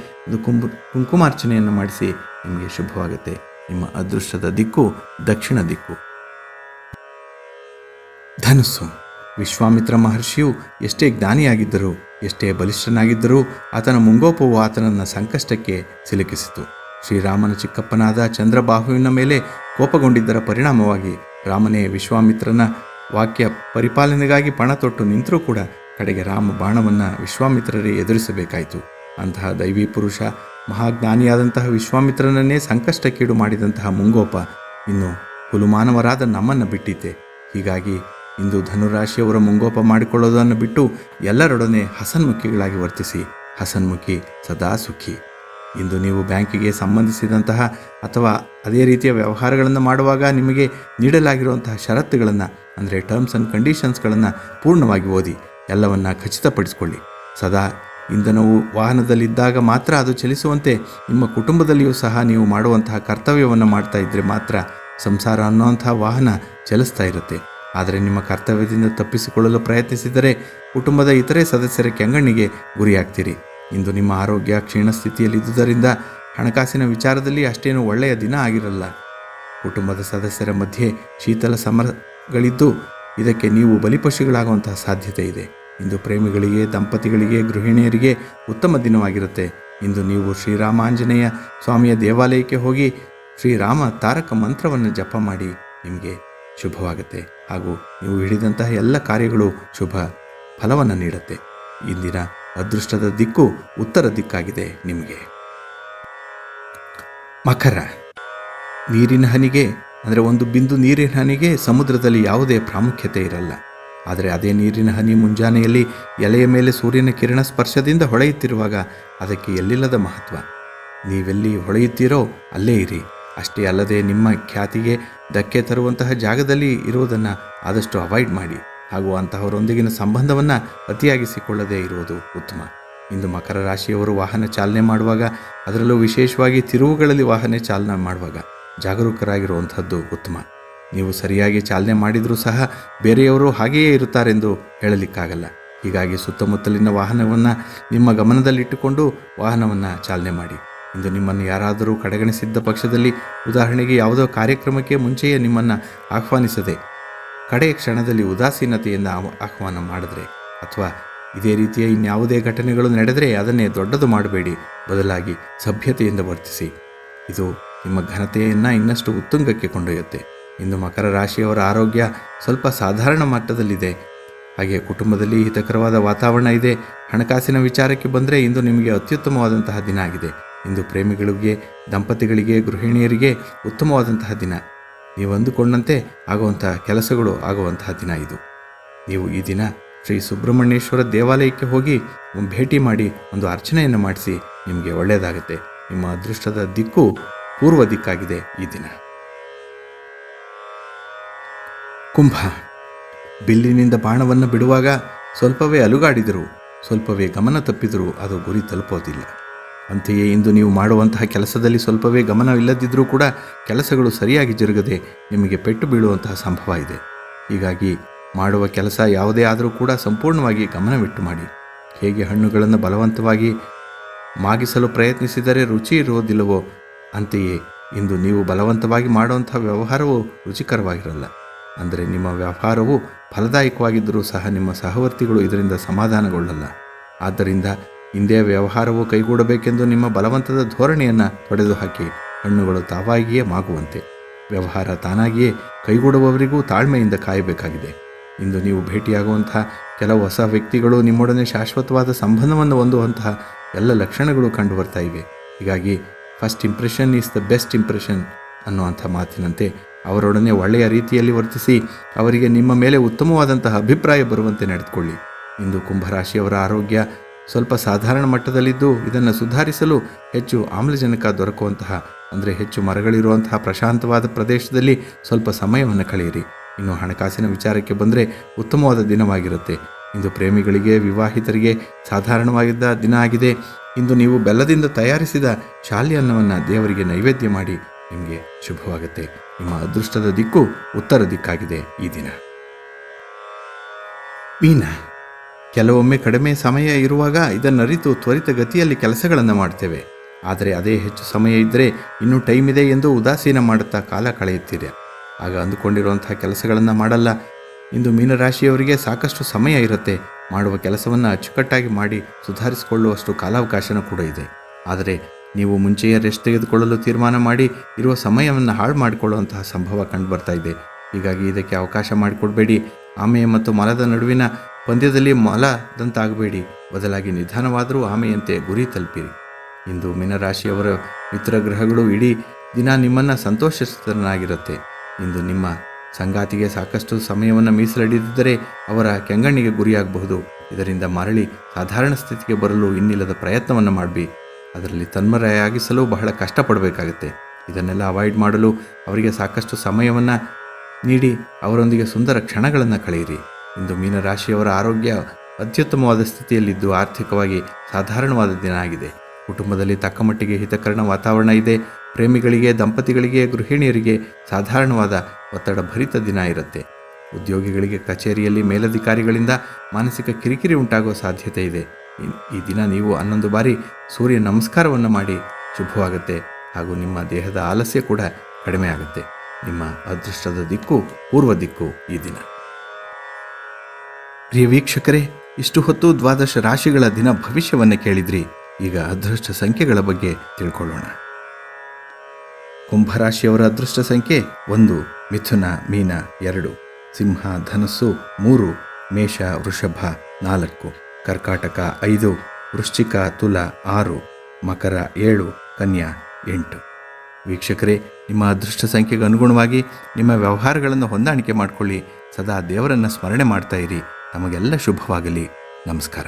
ಕುಂಕುಮಾರ್ಚನೆಯನ್ನು ಮಾಡಿಸಿ ನಿಮಗೆ ಶುಭವಾಗುತ್ತೆ. ನಿಮ್ಮ ಅದೃಷ್ಟದ ದಿಕ್ಕು, ದಕ್ಷಿಣ ದಿಕ್ಕು. ಧನುಸ್ಸು. ವಿಶ್ವಾಮಿತ್ರ ಮಹರ್ಷಿಯು ಎಷ್ಟೇ ಜ್ಞಾನಿಯಾಗಿದ್ದರೂ, ಎಷ್ಟೇ ಬಲಿಷ್ಠನಾಗಿದ್ದರೂ, ಆತನ ಮುಂಗೋಪವು ಆತನನ್ನು ಸಂಕಷ್ಟಕ್ಕೆ ಸಿಲುಕಿಸಿತು. ಶ್ರೀರಾಮನ ಚಿಕ್ಕಪ್ಪನಾದ ಚಂದ್ರಬಾಹುವಿನ ಮೇಲೆ ಕೋಪಗೊಂಡಿದ್ದರ ಪರಿಣಾಮವಾಗಿ ರಾಮನೇ ವಿಶ್ವಾಮಿತ್ರನ ವಾಕ್ಯ ಪರಿಪಾಲನೆಗಾಗಿ ಪಣ ತೊಟ್ಟು ನಿಂತರೂ ಕೂಡ ಕಡೆಗೆ ರಾಮ ಬಾಣವನ್ನು ವಿಶ್ವಾಮಿತ್ರರೇ ಎದುರಿಸಬೇಕಾಯಿತು. ಅಂತಹ ದೈವಿ ಪುರುಷ ಮಹಾಜ್ಞಾನಿಯಾದಂತಹ ವಿಶ್ವಾಮಿತ್ರನನ್ನೇ ಸಂಕಷ್ಟಕ್ಕೀಡು ಮಾಡಿದಂತಹ ಮುಂಗೋಪ ಇನ್ನು ಕುಲುಮಾನವರಾದ ನಮ್ಮನ್ನು ಬಿಟ್ಟಿದ್ದೆ ಹೀಗಾಗಿ ಇಂದು ಧನುರಾಶಿಯವರ ಮುಂಗೋಪ ಮಾಡಿಕೊಳ್ಳೋದನ್ನು ಬಿಟ್ಟು ಎಲ್ಲರೊಡನೆ ಹಸನ್ಮುಖಿಗಳಾಗಿ ವರ್ತಿಸಿ, ಹಸನ್ಮುಖಿ ಸದಾ ಸುಖಿ. ಇಂದು ನೀವು ಬ್ಯಾಂಕಿಗೆ ಸಂಬಂಧಿಸಿದಂತಹ ಅಥವಾ ಅದೇ ರೀತಿಯ ವ್ಯವಹಾರಗಳನ್ನು ಮಾಡುವಾಗ ನಿಮಗೆ ನೀಡಲಾಗಿರುವಂತಹ ಷರತ್ತುಗಳನ್ನು, ಅಂದರೆ ಟರ್ಮ್ಸ್ ಆ್ಯಂಡ್ ಕಂಡೀಷನ್ಸ್ಗಳನ್ನು ಪೂರ್ಣವಾಗಿ ಓದಿ, ಎಲ್ಲವನ್ನು ಖಚಿತಪಡಿಸಿಕೊಳ್ಳಿ. ಸದಾ ಇಂಧನವು ವಾಹನದಲ್ಲಿದ್ದಾಗ ಮಾತ್ರ ಅದು ಚಲಿಸುವಂತೆ, ನಿಮ್ಮ ಕುಟುಂಬದಲ್ಲಿಯೂ ಸಹ ನೀವು ಮಾಡುವಂತಹ ಕರ್ತವ್ಯವನ್ನು ಮಾಡ್ತಾ ಇದ್ದರೆ ಮಾತ್ರ ಸಂಸಾರ ಅನ್ನುವಂತಹ ವಾಹನ ಚಲಿಸ್ತಾ ಇರುತ್ತೆ. ಆದರೆ ನಿಮ್ಮ ಕರ್ತವ್ಯದಿಂದ ತಪ್ಪಿಸಿಕೊಳ್ಳಲು ಪ್ರಯತ್ನಿಸಿದರೆ ಕುಟುಂಬದ ಇತರೆ ಸದಸ್ಯರ ಕೆಂಗಣ್ಣಿಗೆ ಗುರಿಯಾಗ್ತೀರಿ. ಇಂದು ನಿಮ್ಮ ಆರೋಗ್ಯ ಕ್ಷೀಣ ಸ್ಥಿತಿಯಲ್ಲಿದ್ದುದರಿಂದ ಹಣಕಾಸಿನ ವಿಚಾರದಲ್ಲಿ ಅಷ್ಟೇನು ಒಳ್ಳೆಯ ದಿನ ಆಗಿರಲ್ಲ. ಕುಟುಂಬದ ಸದಸ್ಯರ ಮಧ್ಯೆ ಶೀತಲ ಸಮರಗಳಿದ್ದು ಇದಕ್ಕೆ ನೀವು ಬಲಿಪಶುಗಳಾಗುವಂತಹ ಸಾಧ್ಯತೆ ಇದೆ. ಇಂದು ಪ್ರೇಮಿಗಳಿಗೆ, ದಂಪತಿಗಳಿಗೆ, ಗೃಹಿಣಿಯರಿಗೆ ಉತ್ತಮ ದಿನವಾಗಿರುತ್ತೆ. ಇಂದು ನೀವು ಶ್ರೀರಾಮಾಂಜನೇಯ ಸ್ವಾಮಿಯ ದೇವಾಲಯಕ್ಕೆ ಹೋಗಿ ಶ್ರೀರಾಮ ತಾರಕ ಮಂತ್ರವನ್ನು ಜಪ ಮಾಡಿ, ನಿಮಗೆ ಶುಭವಾಗುತ್ತೆ. ಹಾಗೂ ನೀವು ಹಿಡಿದಂತಹ ಎಲ್ಲ ಕಾರ್ಯಗಳು ಶುಭ ಫಲವನ್ನು ನೀಡುತ್ತೆ. ಇಂದಿನ ಅದೃಷ್ಟದ ದಿಕ್ಕು ಉತ್ತರ ದಿಕ್ಕಾಗಿದೆ ನಿಮಗೆ. ಮಕರ. ನೀರಿನ ಹನಿಗೆ, ಅಂದರೆ ಒಂದು ಬಿಂದು ನೀರಿನ ಹನಿಗೆ ಸಮುದ್ರದಲ್ಲಿ ಯಾವುದೇ ಪ್ರಾಮುಖ್ಯತೆ ಇರಲ್ಲ. ಆದರೆ ಅದೇ ನೀರಿನ ಹನಿ ಮುಂಜಾನೆಯಲ್ಲಿ ಎಲೆಯ ಮೇಲೆ ಸೂರ್ಯನ ಕಿರಣ ಸ್ಪರ್ಶದಿಂದ ಹೊಳೆಯುತ್ತಿರುವಾಗ ಅದಕ್ಕೆ ಎಲ್ಲಿಲ್ಲದ ಮಹತ್ವ? ನೀವೆಲ್ಲಿ ಹೊಳೆಯುತ್ತೀರೋ ಅಲ್ಲೇ ಇರಿ. ಅಷ್ಟೇ ಅಲ್ಲದೆ ನಿಮ್ಮ ಖ್ಯಾತಿಗೆ ಧಕ್ಕೆ ತರುವಂತಹ ಜಾಗದಲ್ಲಿ ಇರುವುದನ್ನು ಆದಷ್ಟು ಅವಾಯ್ಡ್ ಮಾಡಿ. ಹಾಗೂ ಅಂತಹವರೊಂದಿಗಿನ ಸಂಬಂಧವನ್ನು ಅತಿಯಾಗಿಸಿಕೊಳ್ಳದೇ ಇರುವುದು ಉತ್ತಮ. ಇಂದು ಮಕರ ರಾಶಿಯವರು ವಾಹನ ಚಾಲನೆ ಮಾಡುವಾಗ, ಅದರಲ್ಲೂ ವಿಶೇಷವಾಗಿ ತಿರುವುಗಳಲ್ಲಿ ವಾಹನ ಚಾಲನೆ ಮಾಡುವಾಗ ಜಾಗರೂಕರಾಗಿರುವಂಥದ್ದು ಉತ್ತಮ. ನೀವು ಸರಿಯಾಗಿ ಚಾಲನೆ ಮಾಡಿದರೂ ಸಹ ಬೇರೆಯವರು ಹಾಗೆಯೇ ಇರುತ್ತಾರೆಂದು ಹೇಳಲಿಕ್ಕಾಗಲ್ಲ. ಹೀಗಾಗಿ ಸುತ್ತಮುತ್ತಲಿನ ವಾಹನವನ್ನು ನಿಮ್ಮ ಗಮನದಲ್ಲಿಟ್ಟುಕೊಂಡು ವಾಹನವನ್ನು ಚಾಲನೆ ಮಾಡಿ. ಇಂದು ನಿಮ್ಮನ್ನು ಯಾರಾದರೂ ಕಡೆಗಣಿಸಿದ್ದ ಪಕ್ಷದಲ್ಲಿ ಉದಾಹರಣೆಗೆ ಯಾವುದೋ ಕಾರ್ಯಕ್ರಮಕ್ಕೆ ಮುಂಚೆಯೇ ನಿಮ್ಮನ್ನು ಆಹ್ವಾನಿಸದೆ ಕಡೆಯ ಕ್ಷಣದಲ್ಲಿ ಉದಾಸೀನತೆಯಿಂದ ಆಹ್ವಾನ ಮಾಡಿದ್ರೆ ಅಥವಾ ಇದೇ ರೀತಿಯ ಇನ್ಯಾವುದೇ ಘಟನೆಗಳು ನಡೆದರೆ ಅದನ್ನೇ ದೊಡ್ಡದು ಮಾಡಬೇಡಿ, ಬದಲಾಗಿ ಸಭ್ಯತೆಯಿಂದ ವರ್ತಿಸಿ. ಇದು ನಿಮ್ಮ ಘನತೆಯನ್ನು ಇನ್ನಷ್ಟು ಉತ್ತುಂಗಕ್ಕೆ ಕೊಂಡೊಯ್ಯುತ್ತೆ. ಇಂದು ಮಕರ ರಾಶಿಯವರ ಆರೋಗ್ಯ ಸ್ವಲ್ಪ ಸಾಧಾರಣ ಮಟ್ಟದಲ್ಲಿದೆ. ಹಾಗೆ ಕುಟುಂಬದಲ್ಲಿ ಹಿತಕರವಾದ ವಾತಾವರಣ ಇದೆ. ಹಣಕಾಸಿನ ವಿಚಾರಕ್ಕೆ ಬಂದರೆ ಇಂದು ನಿಮಗೆ ಅತ್ಯುತ್ತಮವಾದಂತಹ ದಿನ ಆಗಿದೆ. ಇಂದು ಪ್ರೇಮಿಗಳಿಗೆ, ದಂಪತಿಗಳಿಗೆ, ಗೃಹಿಣಿಯರಿಗೆ ಉತ್ತಮವಾದಂತಹ ದಿನ. ನೀವು ಅಂದುಕೊಂಡಂತೆ ಆಗುವಂತಹ ಕೆಲಸಗಳು ಆಗುವಂತಹ ದಿನ ಇದು. ನೀವು ಈ ದಿನ ಶ್ರೀ ಸುಬ್ರಹ್ಮಣ್ಯೇಶ್ವರ ದೇವಾಲಯಕ್ಕೆ ಹೋಗಿ ಭೇಟಿ ಮಾಡಿ ಒಂದು ಅರ್ಚನೆಯನ್ನು ಮಾಡಿಸಿ ನಿಮಗೆ ಒಳ್ಳೆಯದಾಗುತ್ತೆ. ನಿಮ್ಮ ಅದೃಷ್ಟದ ದಿಕ್ಕು ಪೂರ್ವ ದಿಕ್ಕಾಗಿದೆ ಈ ದಿನ. ಕುಂಭ. ಬಿಲ್ಲಿನಿಂದ ಬಾಣವನ್ನು ಬಿಡುವಾಗ ಸ್ವಲ್ಪವೇ ಅಲುಗಾಡಿದರು, ಸ್ವಲ್ಪವೇ ಗಮನ ತಪ್ಪಿದರೂ ಅದು ಗುರಿ ತಲುಪೋದಿಲ್ಲ. ಅಂತೆಯೇ ಇಂದು ನೀವು ಮಾಡುವಂತಹ ಕೆಲಸದಲ್ಲಿ ಸ್ವಲ್ಪವೇ ಗಮನವಿಲ್ಲದಿದ್ದರೂ ಕೂಡ ಕೆಲಸಗಳು ಸರಿಯಾಗಿ ಜರುಗದೆ ನಿಮಗೆ ಪೆಟ್ಟು ಬೀಳುವಂತಹ ಸಂಭವ ಇದೆ. ಹೀಗಾಗಿ ಮಾಡುವ ಕೆಲಸ ಯಾವುದೇ ಆದರೂ ಕೂಡ ಸಂಪೂರ್ಣವಾಗಿ ಗಮನವಿಟ್ಟು ಮಾಡಿ. ಹೇಗೆ ಹಣ್ಣುಗಳನ್ನು ಬಲವಂತವಾಗಿ ಮಾಗಿಸಲು ಪ್ರಯತ್ನಿಸಿದರೆ ರುಚಿ ಇರುವುದಿಲ್ಲವೋ, ಅಂತೆಯೇ ಇಂದು ನೀವು ಬಲವಂತವಾಗಿ ಮಾಡುವಂಥ ವ್ಯವಹಾರವು ರುಚಿಕರವಾಗಿರಲ್ಲ. ಅಂದರೆ ನಿಮ್ಮ ವ್ಯಾಪಾರವು ಫಲದಾಯಕವಾಗಿದ್ದರೂ ಸಹ ನಿಮ್ಮ ಸಹವರ್ತಿಗಳು ಇದರಿಂದ ಸಮಾಧಾನಗೊಳ್ಳಲ್ಲ. ಆದ್ದರಿಂದ ಹಿಂದೆ ವ್ಯವಹಾರವು ಕೈಗೂಡಬೇಕೆಂದು ನಿಮ್ಮ ಬಲವಂತದ ಧೋರಣೆಯನ್ನು ತೊಡೆದುಹಾಕಿ, ಹಣ್ಣುಗಳು ತಾವಾಗಿಯೇ ಮಾಗುವಂತೆ. ವ್ಯವಹಾರ ತಾನಾಗಿಯೇ ಕೈಗೂಡುವವರಿಗೂ ತಾಳ್ಮೆಯಿಂದ ಕಾಯಬೇಕಾಗಿದೆ. ಇಂದು ನೀವು ಭೇಟಿಯಾಗುವಂತಹ ಕೆಲವು ಹೊಸ ವ್ಯಕ್ತಿಗಳು ನಿಮ್ಮೊಡನೆ ಶಾಶ್ವತವಾದ ಸಂಬಂಧವನ್ನು ಹೊಂದುವಂತಹ ಎಲ್ಲ ಲಕ್ಷಣಗಳು ಕಂಡು ಬರ್ತಾ ಇವೆ. ಹೀಗಾಗಿ first impression is the best impression ಅನ್ನುವಂಥ ಮಾತಿನಂತೆ ಅವರೊಡನೆ ಒಳ್ಳೆಯ ರೀತಿಯಲ್ಲಿ ವರ್ತಿಸಿ ಅವರಿಗೆ ನಿಮ್ಮ ಮೇಲೆ ಉತ್ತಮವಾದಂತಹ ಅಭಿಪ್ರಾಯ ಬರುವಂತೆ ನಡೆದುಕೊಳ್ಳಿ. ಇಂದು ಕುಂಭರಾಶಿಯವರ ಆರೋಗ್ಯ ಸ್ವಲ್ಪ ಸಾಧಾರಣ ಮಟ್ಟದಲ್ಲಿದ್ದು ಇದನ್ನು ಸುಧಾರಿಸಲು ಹೆಚ್ಚು ಆಮ್ಲಜನಕ ದೊರಕುವಂತಹ, ಅಂದರೆ ಹೆಚ್ಚು ಮರಗಳಿರುವಂತಹ ಪ್ರಶಾಂತವಾದ ಪ್ರದೇಶದಲ್ಲಿ ಸ್ವಲ್ಪ ಸಮಯವನ್ನು ಕಳೆಯಿರಿ. ಇನ್ನು ಹಣಕಾಸಿನ ವಿಚಾರಕ್ಕೆ ಬಂದರೆ ಉತ್ತಮವಾದ ದಿನವಾಗಿರುತ್ತೆ. ಇಂದು ಪ್ರೇಮಿಗಳಿಗೆ, ವಿವಾಹಿತರಿಗೆ ಸಾಧಾರಣವಾಗಿದ್ದ ದಿನ ಆಗಿದೆ. ಇಂದು ನೀವು ಬೆಲ್ಲದಿಂದ ತಯಾರಿಸಿದ ಶಾಲ್ಯನ್ನವನ್ನು ದೇವರಿಗೆ ನೈವೇದ್ಯ ಮಾಡಿ ನಿಮಗೆ ಶುಭವಾಗುತ್ತೆ. ನಿಮ್ಮ ಅದೃಷ್ಟದ ದಿಕ್ಕು ಉತ್ತರ ದಿಕ್ಕಾಗಿದೆ ಈ ದಿನ. ಮೀನ ಕೆಲವೊಮ್ಮೆ ಕಡಿಮೆ ಸಮಯ ಇರುವಾಗ ಇದನ್ನರಿತು ತ್ವರಿತ ಗತಿಯಲ್ಲಿ ಕೆಲಸಗಳನ್ನು ಮಾಡ್ತೇವೆ. ಆದರೆ ಅದೇ ಹೆಚ್ಚು ಸಮಯ ಇದ್ದರೆ ಇನ್ನೂ ಟೈಮ್ ಇದೆ ಎಂದು ಉದಾಸೀನ ಮಾಡುತ್ತಾ ಕಾಲ ಕಳೆಯುತ್ತೀರ ಆಗ ಅಂದುಕೊಂಡಿರುವಂತಹ ಕೆಲಸಗಳನ್ನು ಮಾಡಲ್ಲ. ಇಂದು ಮೀನರಾಶಿಯವರಿಗೆ ಸಾಕಷ್ಟು ಸಮಯ ಇರುತ್ತೆ. ಮಾಡುವ ಕೆಲಸವನ್ನು ಅಚ್ಚುಕಟ್ಟಾಗಿ ಮಾಡಿ ಸುಧಾರಿಸಿಕೊಳ್ಳುವಷ್ಟು ಕಾಲಾವಕಾಶನೂ ಕೂಡ ಇದೆ. ಆದರೆ ನೀವು ಮುಂಚೆಯೇ ರೆಸ್ಟ್ ತೆಗೆದುಕೊಳ್ಳಲು ತೀರ್ಮಾನ ಮಾಡಿ, ಇರುವ ಸಮಯವನ್ನು ಹಾಳು ಮಾಡಿಕೊಳ್ಳುವಂತಹ ಸಂಭವ ಕಂಡುಬರ್ತಾ ಇದೆ. ಹೀಗಾಗಿ ಇದಕ್ಕೆ ಅವಕಾಶ ಮಾಡಿಕೊಡಬೇಡಿ. ಆಮೆ ಮತ್ತು ಮಲದ ನಡುವಿನ ಪಂದ್ಯದಲ್ಲಿ ಮಲದಂತಾಗಬೇಡಿ. ಬದಲಾಗಿ ನಿಧಾನವಾದರೂ ಆಮೆಯಂತೆ ಗುರಿ ತಲುಪಿರಿ. ಇಂದು ಮೀನರಾಶಿಯವರ ಮಿತ್ರಗ್ರಹಗಳು ಇಡೀ ದಿನ ನಿಮ್ಮನ್ನು ಸಂತೋಷಿಸ್ತನಾಗಿರುತ್ತೆ ಇಂದು ನಿಮ್ಮ ಸಂಗಾತಿಗೆ ಸಾಕಷ್ಟು ಸಮಯವನ್ನು ಮೀಸಲಿಡಿದಿದ್ದರೆ ಅವರ ಕೆಂಗಣ್ಣಿಗೆ ಗುರಿಯಾಗಬಹುದು. ಇದರಿಂದ ಮರಳಿ ಸಾಧಾರಣ ಸ್ಥಿತಿಗೆ ಬರಲು ಇನ್ನಿಲ್ಲದ ಪ್ರಯತ್ನವನ್ನು ಮಾಡಬಿ. ಅದರಲ್ಲಿ ತನ್ಮರೆಯಾಗಿಸಲು ಬಹಳ ಕಷ್ಟಪಡಬೇಕಾಗುತ್ತೆ. ಇದನ್ನೆಲ್ಲ ಅವಾಯ್ಡ್ ಮಾಡಲು ಅವರಿಗೆ ಸಾಕಷ್ಟು ಸಮಯವನ್ನು ನೀಡಿ ಅವರೊಂದಿಗೆ ಸುಂದರ ಕ್ಷಣಗಳನ್ನು ಕಳೆಯಿರಿ. ಇಂದು ಮೀನರಾಶಿಯವರ ಆರೋಗ್ಯ ಅತ್ಯುತ್ತಮವಾದ ಸ್ಥಿತಿಯಲ್ಲಿದ್ದು ಆರ್ಥಿಕವಾಗಿ ಸಾಧಾರಣವಾದ ದಿನ ಆಗಿದೆ. ಕುಟುಂಬದಲ್ಲಿ ತಕ್ಕಮಟ್ಟಿಗೆ ಹಿತಕರಣ ವಾತಾವರಣ ಇದೆ. ಪ್ರೇಮಿಗಳಿಗೆ, ದಂಪತಿಗಳಿಗೆ, ಗೃಹಿಣಿಯರಿಗೆ ಸಾಧಾರಣವಾದ ಒತ್ತಡ ಭರಿತ ದಿನ ಇರುತ್ತೆ. ಉದ್ಯೋಗಿಗಳಿಗೆ ಕಚೇರಿಯಲ್ಲಿ ಮೇಲಧಿಕಾರಿಗಳಿಂದ ಮಾನಸಿಕ ಕಿರಿಕಿರಿ ಉಂಟಾಗುವ ಸಾಧ್ಯತೆ ಇದೆ. ಈ ದಿನ ನೀವು ಹನ್ನೊಂದು ಬಾರಿ ಸೂರ್ಯ ನಮಸ್ಕಾರವನ್ನು ಮಾಡಿ ಶುಭವಾಗುತ್ತೆ. ಹಾಗೂ ನಿಮ್ಮ ದೇಹದ ಆಲಸ್ಯ ಕೂಡ ಕಡಿಮೆ ಆಗುತ್ತೆ. ನಿಮ್ಮ ಅದೃಷ್ಟದ ದಿಕ್ಕು ಪೂರ್ವ ದಿಕ್ಕು ಈ ದಿನ. ಪ್ರಿಯ ವೀಕ್ಷಕರೇ, ಇಷ್ಟು ಹೊತ್ತು ದ್ವಾದಶ ರಾಶಿಗಳ ದಿನ ಭವಿಷ್ಯವನ್ನು ಕೇಳಿದ್ರಿ. ಈಗ ಅದೃಷ್ಟ ಸಂಖ್ಯೆಗಳ ಬಗ್ಗೆ ತಿಳ್ಕೊಳ್ಳೋಣ. ಕುಂಭರಾಶಿಯವರ ಅದೃಷ್ಟ ಸಂಖ್ಯೆ ಒಂದು, ಮಿಥುನ, ಮೀನ ಎರಡು, ಸಿಂಹ, ಧನಸ್ಸು ಮೂರು, ಮೇಷ, ವೃಷಭ ನಾಲ್ಕು. ಕರ್ಕಾಟಕ ಐದು, ವೃಶ್ಚಿಕ ತುಲ ಆರು, ಮಕರ ಏಳು, ಕನ್ಯಾ ಎಂಟು. ವೀಕ್ಷಕರೇ, ನಿಮ್ಮ ಅದೃಷ್ಟ ಸಂಖ್ಯೆಗೆ ಅನುಗುಣವಾಗಿ ನಿಮ್ಮ ವ್ಯವಹಾರಗಳನ್ನು ಹೊಂದಾಣಿಕೆ ಮಾಡಿಕೊಳ್ಳಿ. ಸದಾ ದೇವರನ್ನು ಸ್ಮರಣೆ ಮಾಡ್ತಾ ಇರಿ. ನಮಗೆಲ್ಲ ಶುಭವಾಗಲಿ. ನಮಸ್ಕಾರ.